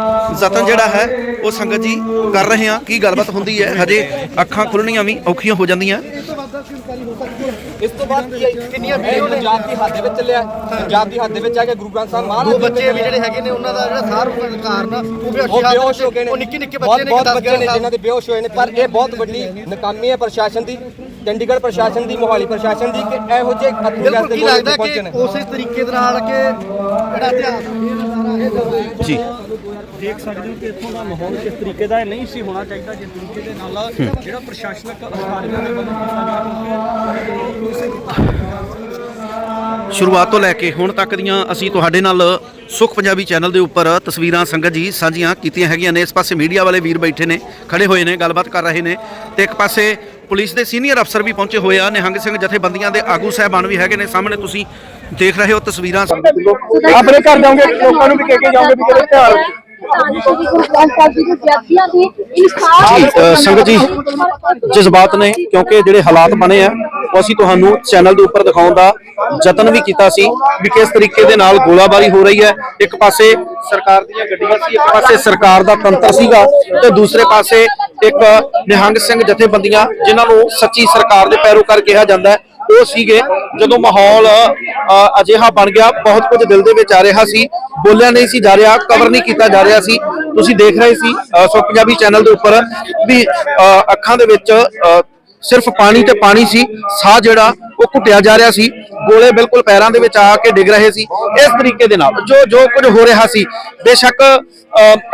ਯਤਨ ਜਿਹੜਾ ਹੈ ਉਹ ਸੰਗਤ ਜੀ ਕਰ ਰਹੇ ਹਾਂ ਕੀ ਗੱਲਬਾਤ ਹੁੰਦੀ ਹੈ? ਹਜੇ ਅੱਖਾਂ ਖੁੱਲਣੀਆਂ ਵੀ ਔਖੀਆਂ ਹੋ ਜਾਂਦੀਆਂ। ਇਸ ਤੋਂ ਬਾਅਦ ਕੀ ਹੈ? ਕਿੰਨੀਆਂ ਵੀਡੀਓ ਨੇ? ਪੰਜਾਬ ਦੀ ਹੱਦ ਦੇ ਵਿੱਚ ਚੱਲਿਆ ਪੰਜਾਬ ਦੀ ਹੱਦ ਦੇ ਵਿੱਚ ਆ ਕੇ ਗੁਰੂ ਗ੍ਰੰਥ ਸਾਹਿਬ ਮਹਾਰਾਜ ਦੋ ਬੱਚੇ ਵੀ ਜਿਹੜੇ ਹੈਗੇ ਨੇ ਉਹਨਾਂ ਦਾ ਜਿਹੜਾ ਸਾਰ ਕਾਰਨ ਉਹ ਵੀ ਉਹ ਬੇਹੋਸ਼ ਹੋ ਗਏ ਨੇ। ਉਹ ਨਿੱਕੇ ਨਿੱਕੇ ਬੱਚੇ ਨੇ ਬਹੁਤ ਬੱਚੇ ਨੇ ਜਿਨ੍ਹਾਂ ਦੇ ਬੇਹੋਸ਼ ਹੋਏ ਨੇ। ਪਰ ਇਹ ਬਹੁਤ ਵੱਡੀ ਨਾਕਾਮੀ ਹੈ ਪ੍ਰਸ਼ਾਸਨ ਦੀ ਚੰਡੀਗੜ੍ਹ ਪ੍ਰਸ਼ਾਸਨ ਦੀ ਮੋਹਾਲੀ ਪ੍ਰਸ਼ਾਸਨ ਦੀ ਕਿ ਇਹੋ ਜਿਹੇ ਬਿਲਕੁਲ ਕੀ ਲੱਗਦਾ ਪਹੁੰਚੇ ਕਿ ਨੇ। ਉਸੇ ਤਰੀਕੇ ਦੇ ਨਾਲ ਕਿ ਜਿਹੜਾ ਇਤਿਹਾਸ ਜੀ। ਦੇਖ ਸਕਦੇ ਹੋ ਕਿ ਇੱਥੋਂ ਦਾ ਮਾਹੌਲ ਕਿਸ ਤਰੀਕੇ ਦਾ ਹੈ ਨਹੀਂ ਸੀ ਹੋਣਾ ਚਾਹੀਦਾ ਜਿਸ ਤਰੀਕੇ ਦੇ ਨਾਲ ਜਿਹੜਾ ਪ੍ਰਸ਼ਾਸਨਿਕ ਅਧਿਕਾਰੀਆਂ ਕੀਤਾ ਸ਼ੁਰੂਆਤ ਤੋਂ ਲੈ ਕੇ ਹੁਣ ਤੱਕ ਦੀਆਂ ਅਸੀਂ ਤੁਹਾਡੇ ਨਾਲ ਸੁਖ ਪੰਜਾਬੀ ਚੈਨਲ ਦੇ ਉੱਪਰ ਤਸਵੀਰਾਂ ਸੰਗਤ ਜੀ ਸਾਂਝੀਆਂ ਕੀਤੀਆਂ ਹੈਗੀਆਂ ਨੇ। ਇਸ ਪਾਸੇ ਮੀਡੀਆ ਵਾਲੇ ਵੀਰ ਬੈਠੇ ਨੇ ਖੜੇ ਹੋਏ ਨੇ ਗੱਲਬਾਤ ਕਰ ਰਹੇ ਨੇ ਤੇ ਇੱਕ ਪਾਸੇ ਪੁਲਿਸ ਦੇ ਸੀਨੀਅਰ ਅਫਸਰ ਵੀ ਪਹੁੰਚੇ ਹੋਏ ਆ। ਨਿਹੰਗ ਸਿੰਘ ਜਥੇਬੰਦੀਆਂ ਦੇ ਆਗੂ ਸਹਿਬਾਨ ਵੀ ਹੈਗੇ ਨੇ। ਸਾਹਮਣੇ ਤੁਸੀਂ ਦੇਖ ਰਹੇ ਹੋ ਤਸਵੀਰਾਂ। ਆਪਣੇ ਘਰ ਜਾਓਗੇ, ਲੋਕਾਂ ਨੂੰ ਵੀ ਕਹਿ ਕੇ ਜਾਓਗੇ ਵੀ ਕਿਹੜੇ ਧਿਆਨ ਸੰਗਤ ਜੀ, ਜਜ਼ਬਾਤ ਨੇ, ਕਿਉਂਕਿ ਜਿਹੜੇ ਹਾਲਾਤ ਬਣੇ ਆ, ਉਹ ਅਸੀਂ ਤੁਹਾਨੂੰ ਚੈਨਲ ਦੇ ਉੱਪਰ ਦਿਖਾਉਣ ਦਾ ਯਤਨ ਵੀ ਕੀਤਾ ਸੀ ਵੀ ਕਿਸ ਤਰੀਕੇ ਦੇ ਨਾਲ ਗੋਲਾਬਾਰੀ ਹੋ ਰਹੀ ਹੈ। ਇੱਕ ਪਾਸੇ ਸਰਕਾਰ ਦੀਆਂ ਗੱਡੀਆਂ ਸੀ, ਇੱਕ ਪਾਸੇ ਸਰਕਾਰ ਦਾ ਤੰਤਰ ਸੀਗਾ ਤੇ ਦੂਸਰੇ ਪਾਸੇ ਇੱਕ ਨਿਹੰਗ ਸਿੰਘ ਜਥੇਬੰਦੀਆਂ, ਜਿਨ੍ਹਾਂ ਨੂੰ ਸੱਚੀ ਸਰਕਾਰ ਦੇ ਪੈਰੋਕਾਰ ਕਿਹਾ ਜਾਂਦਾ ਹੈ। ਉਹ ਸੀਗੇ ਜਦੋਂ ਮਾਹੌਲ ਅਜਿਹਾ ਬਣ ਗਿਆ ਬਹੁਤ ਕੁਝ ਦਿਲ ਦੇ ਵਿੱਚ ਆ ਰਿਹਾ ਸੀ। ਬੋਲਿਆ ਨਹੀਂ ਸੀ ਜਾ ਰਿਹਾ ਕਵਰ ਨਹੀਂ ਕੀਤਾ ਜਾ ਰਿਹਾ ਸੀ। ਤੁਸੀਂ ਦੇਖ ਰਹੇ ਸੀ ਸੋ ਪੰਜਾਬੀ ਚੈਨਲ ਦੇ ਉੱਪਰ ਵੀ ਅ, ਅੱਖਾਂ ਦੇ ਵਿੱਚ ਅ, ਸਿਰਫ ਪਾਣੀ ਤੇ ਪਾਣੀ ਸੀ ਸਾਹ ਜਿਹੜਾ ਉਹ ਘੁੱਟਿਆ ਜਾ ਰਿਹਾ ਸੀ। ਗੋਲੇ ਬਿਲਕੁਲ ਪੈਰਾਂ ਦੇ ਵਿੱਚ ਆ ਕੇ ਡਿੱਗ ਰਹੇ ਸੀ। ਇਸ ਤਰੀਕੇ ਦੇ ਨਾਲ ਜੋ ਜੋ ਕੁਝ ਹੋ ਰਿਹਾ ਸੀ, ਬੇਸ਼ੱਕ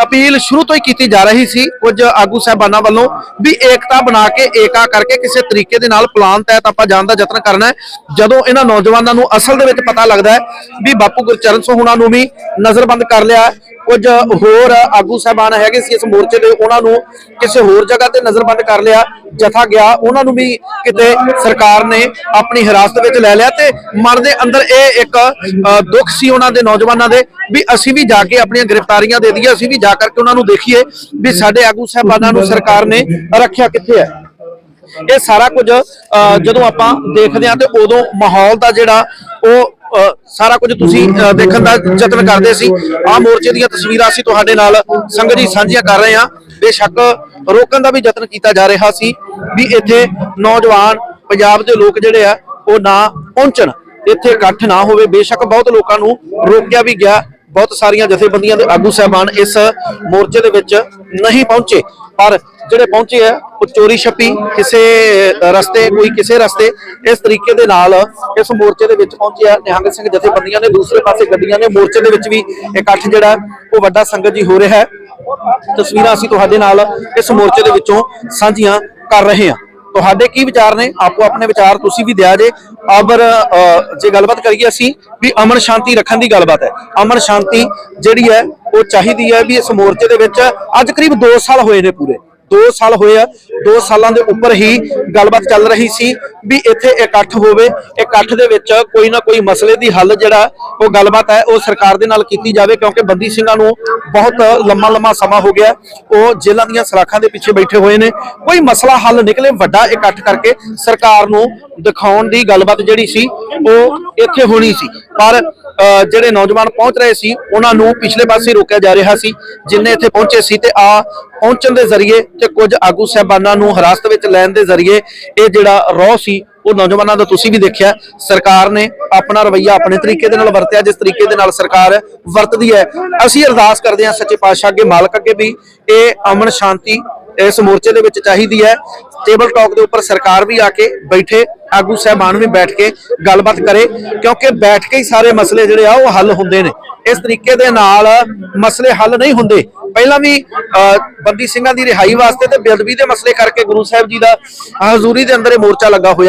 ਅਪੀਲ ਸ਼ੁਰੂ ਤੋਂ ਹੀ ਕੀਤੀ ਜਾ ਰਹੀ ਸੀ ਕੁਝ ਆਗੂ ਸਾਹਿਬਾਨਾਂ ਵੱਲੋਂ ਵੀ ਏਕਤਾ ਬਣਾ ਕੇ, ਏਕਾ ਕਰਕੇ ਕਿਸੇ ਤਰੀਕੇ ਦੇ ਨਾਲ ਪਲਾਨ ਤਹਿਤ ਆਪਾਂ ਜਾਣ ਦਾ ਯਤਨ ਕਰਨਾ ਹੈ। ਜਦੋਂ ਇਹਨਾਂ ਨੌਜਵਾਨਾਂ ਨੂੰ ਅਸਲ ਦੇ ਵਿੱਚ ਪਤਾ ਲੱਗਦਾ ਹੈ ਵੀ ਬਾਪੂ ਗੁਰਚਰਨ ਸਿੰਘ ਹੁਣਾਂ ਨੂੰ ਵੀ ਨਜ਼ਰਬੰਦ ਕਰ ਲਿਆ ਹੈ। ਕੁਝ ਹੋਰ ਆਗੂ ਸਾਹਿਬਾਨ ਹੈਗੇ ਸੀ ਇਸ ਮੋਰਚੇ ਦੇ, ਉਹਨਾਂ ਨੂੰ ਕਿਸੇ ਹੋਰ ਜਗ੍ਹਾ ਤੇ ਨਜ਼ਰਬੰਦ ਕਰ ਲਿਆ, ਜਥਾ ਗਿਆ। ਉਹਨਾਂ ਨੂੰ ਵੀ ਕਿਤੇ ਸਰਕਾਰ ਨੇ ਆਪਣੀ ਹਿਰਾਸਤ ਵਿੱਚ ਲੈ ਲਿਆ ਤੇ ਮਨ ਦੇ ਅੰਦਰ ਇਹ ਇੱਕ ਦੁੱਖ ਸੀ ਉਹਨਾਂ ਦੇ ਨੌਜਵਾਨਾਂ ਦੇ ਵੀ ਅਸੀਂ ਵੀ ਜਾ ਕੇ ਆਪਣੀਆਂ ਗ੍ਰਿਫਤਾਰੀਆਂ ਦੇ ਦਈਏ ਅਸੀਂ ਵੀ ਜਾ ਕਰਕੇ ਉਹਨਾਂ ਨੂੰ ਦੇਖੀਏ ਵੀ ਸਾਡੇ ਆਗੂ ਸਾਹਿਬਾਨਾਂ ਨੂੰ ਸਰਕਾਰ ਨੇ ਰੱਖਿਆ ਕਿੱਥੇ ਹੈ। ਇਹ ਸਾਰਾ ਕੁਝ ਜਦੋਂ ਆਪਾਂ ਦੇਖਦੇ ਹਾਂ ਤੇ ਉਦੋਂ ਮਾਹੌਲ ਦਾ ਜਿਹੜਾ ਉਹ ਸਾਰਾ ਕੁਝ ਤੁਸੀਂ ਅ, ਦੇਖਣ ਦਾ ਯਤਨ ਕਰਦੇ ਸੀ। ਆਹ ਮੋਰਚੇ ਦੀਆਂ ਤਸਵੀਰਾਂ ਅਸੀਂ ਤੁਹਾਡੇ ਨਾਲ ਸੰਗਤ ਜੀ ਸਾਂਝੀਆਂ ਕਰ ਰਹੇ ਹਾਂ। ਬੇਸ਼ੱਕ ਰੋਕਣ ਦਾ ਵੀ ਯਤਨ ਕੀਤਾ ਜਾ ਰਿਹਾ ਸੀ ਵੀ ਇੱਥੇ ਨੌਜਵਾਨ ਪੰਜਾਬ ਦੇ ਲੋਕ ਜਿਹੜੇ ਆ ਉਹ ਨਾ ਪਹੁੰਚਣ। ਇੱਥੇ ਇਕੱਠ ਨਾ ਹੋਵੇ। ਬੇਸ਼ੱਕ ਬਹੁਤ ਲੋਕਾਂ ਨੂੰ ਰੋਕਿਆ ਵੀ ਗਿਆ। ਬਹੁਤ ਸਾਰੀਆਂ ਜਥੇਬੰਦੀਆਂ ਦੇ ਆਗੂ ਸਹਿਬਾਨ ਇਸ ਮੋਰਚੇ ਦੇ ਵਿੱਚ ਨਹੀਂ ਪਹੁੰਚੇ। ਪਰ ਜਿਹੜੇ ਪਹੁੰਚੇ ਆ, ਉਹ ਚੋਰੀ ਛੱਪੀ, ਕਿਸੇ ਰਸਤੇ, ਕੋਈ ਕਿਸੇ ਰਸਤੇ ਇਸ ਤਰੀਕੇ ਦੇ ਨਾਲ ਇਸ ਮੋਰਚੇ ਦੇ ਵਿੱਚ ਪਹੁੰਚੇ ਨਿਹੰਗ ਸਿੰਘ ਜਥੇਬੰਦੀਆਂ ਨੇ ਦੂਸਰੇ ਪਾਸੇ ਗੱਡੀਆਂ ਨੇ। ਮੋਰਚੇ ਦੇ ਵਿੱਚ ਵੀ ਇਕੱਠ ਜਿਹੜਾ, ਉਹ ਵੱਡਾ ਸੰਗਤ ਜੀ ਹੋ ਰਿਹਾ ਹੈ। ਤਸਵੀਰਾਂ ਅਸੀਂ ਤੁਹਾਡੇ ਨਾਲ ਇਸ ਮੋਰਚੇ ਦੇ ਵਿੱਚੋਂ ਸਾਂਝੀਆਂ ਕਰ ਰਹੇ ਹਾਂ। ਤੁਹਾਡੇ ਕੀ ਵਿਚਾਰ ਨੇ? ਆਪੋ ਆਪਣੇ ਵਿਚਾਰ ਤੁਸੀਂ ਵੀ ਦਿਆ ਜੇ। ਅਬਰ ਜੇ ਗੱਲਬਾਤ ਕਰੀਏ ਅਸੀਂ, ਵੀ ਅਮਨ ਸ਼ਾਂਤੀ ਰੱਖਣ ਦੀ ਗੱਲਬਾਤ ਹੈ। ਅਮਨ ਸ਼ਾਂਤੀ ਜਿਹੜੀ ਹੈ, ਉਹ ਚਾਹੀਦੀ ਹੈ ਵੀ ਇਸ ਮੋਰਚੇ ਦੇ ਵਿੱਚ ਅੱਜ ਕਰੀਬ 2 ਸਾਲ ਹੋਏ ਨੇ ਪੂਰੇ। 2 ਸਾਲ ਹੋਏ ਆ 2 ਸਾਲਾਂ ਦੇ ਉੱਪਰ ਹੀ ਗੱਲਬਾਤ ਚੱਲ ਰਹੀ ਸੀ ਵੀ ਇੱਥੇ ਇਕੱਠ ਹੋਵੇ, ਇਕੱਠ ਦੇ ਵਿੱਚ ਕੋਈ ਨਾ ਕੋਈ ਮਸਲੇ ਦੀ ਹੱਲ ਜਿਹੜਾ ਉਹ ਗੱਲਬਾਤ ਹੈ, ਉਹ ਸਰਕਾਰ ਦੇ ਨਾਲ ਕੀਤੀ ਜਾਵੇ, ਕਿਉਂਕਿ ਬੰਦੀ ਸਿੰਘਾਂ ਨੂੰ ਬਹੁਤ ਲੰਮਾ ਲੰਮਾ ਸਮਾਂ ਹੋ ਗਿਆ। ਉਹ ਜੇਲ੍ਹਾਂ ਦੀਆਂ ਸਲਾਖਾਂ ਦੇ ਪਿੱਛੇ ਬੈਠੇ ਹੋਏ ਨੇ। ਕੋਈ ਮਸਲਾ ਹੱਲ ਨਿਕਲੇ ਵੱਡਾ ਇਕੱਠ ਕਰਕੇ ਸਰਕਾਰ ਨੂੰ ਦਿਖਾਉਣ ਦੀ ਗੱਲਬਾਤ ਜਿਹੜੀ ਸੀ, ਉਹ ਇੱਥੇ ਹੋਣੀ ਸੀ। ਪਰ ਜਿਹੜੇ ਨੌਜਵਾਨ ਪਹੁੰਚ ਰਹੇ ਸੀ, ਉਹਨਾਂ ਨੂੰ ਪਿਛਲੇ ਪਾਸੇ ਰੋਕਿਆ ਜਾ ਰਿਹਾ ਸੀ, ਜਿੰਨੇ ਇੱਥੇ ਪਹੁੰਚੇ ਸੀ ਤੇ ਆ ਪਹੁੰਚਣ ਦੇ ਜ਼ਰੀਏ ਤੇ ਕੁਝ ਆਗੂ ਸਹਿਬਾਨਾਂ ਨੂੰ ਹਿਰਾਸਤ ਵਿੱਚ ਲੈਣ ਦੇ ਜ਼ਰੀਏ ਇਹ ਜਿਹੜਾ ਰੋਹ ਸੀ, ਉਹ ਨੌਜਵਾਨਾਂ ਦਾ ਤੁਸੀਂ ਵੀ ਦੇਖਿਆ, ਸਰਕਾਰ ਨੇ ਆਪਣਾ ਰਵੱਈਆ ਆਪਣੇ ਤਰੀਕੇ ਦੇ ਨਾਲ ਵਰਤਿਆ, ਜਿਸ ਤਰੀਕੇ ਦੇ ਨਾਲ ਸਰਕਾਰ ਵਰਤਦੀ ਹੈ। ਅਸੀਂ ਅਰਦਾਸ ਕਰਦੇ ਹਾਂ ਸੱਚੇ ਪਾਤਸ਼ਾਹ ਅੱਗੇ, ਮਾਲਕ ਅੱਗੇ ਵੀ ਇਹ ਅਮਨ ਸ਼ਾਂਤੀ ਇਸ ਮੋਰਚੇ ਦੇ ਵਿੱਚ ਚਾਹੀਦੀ ਹੈ। ਟੇਬਲ ਟਾਕ ਦੇ ਉੱਪਰ ਸਰਕਾਰ ਵੀ ਆ ਕੇ ਬੈਠੇ ਆਗੂ ਸਹਿਬਾਨ ਵੀ ਬੈਠ ਕੇ ਗੱਲਬਾਤ ਕਰੇ ਕਿਉਂਕਿ ਬੈਠ ਕੇ ਹੀ ਸਾਰੇ ਮਸਲੇ ਜਿਹੜੇ ਆ ਉਹ ਹੱਲ ਹੁੰਦੇ ਨੇ। ਇਸ ਤਰੀਕੇ ਦੇ ਨਾਲ ਮਸਲੇ ਹੱਲ ਨਹੀਂ ਹੁੰਦੇ। ਪਹਿਲਾਂ ਵੀ ਅ, ਬੰਦੀ ਸਿੰਘਾਂ ਦੀ ਰਿਹਾਈ ਵਾਸਤੇ ਤੇ ਬੇਅਦਬੀ ਦੇ ਮਸਲੇ ਕਰਕੇ ਗੁਰੂ ਸਾਹਿਬ ਜੀ ਦਾ ਹਜ਼ੂਰੀ ਦੇ ਅੰਦਰ ਇਹ ਮੋਰਚਾ ਲੱਗਾ ਹੋਇਆ।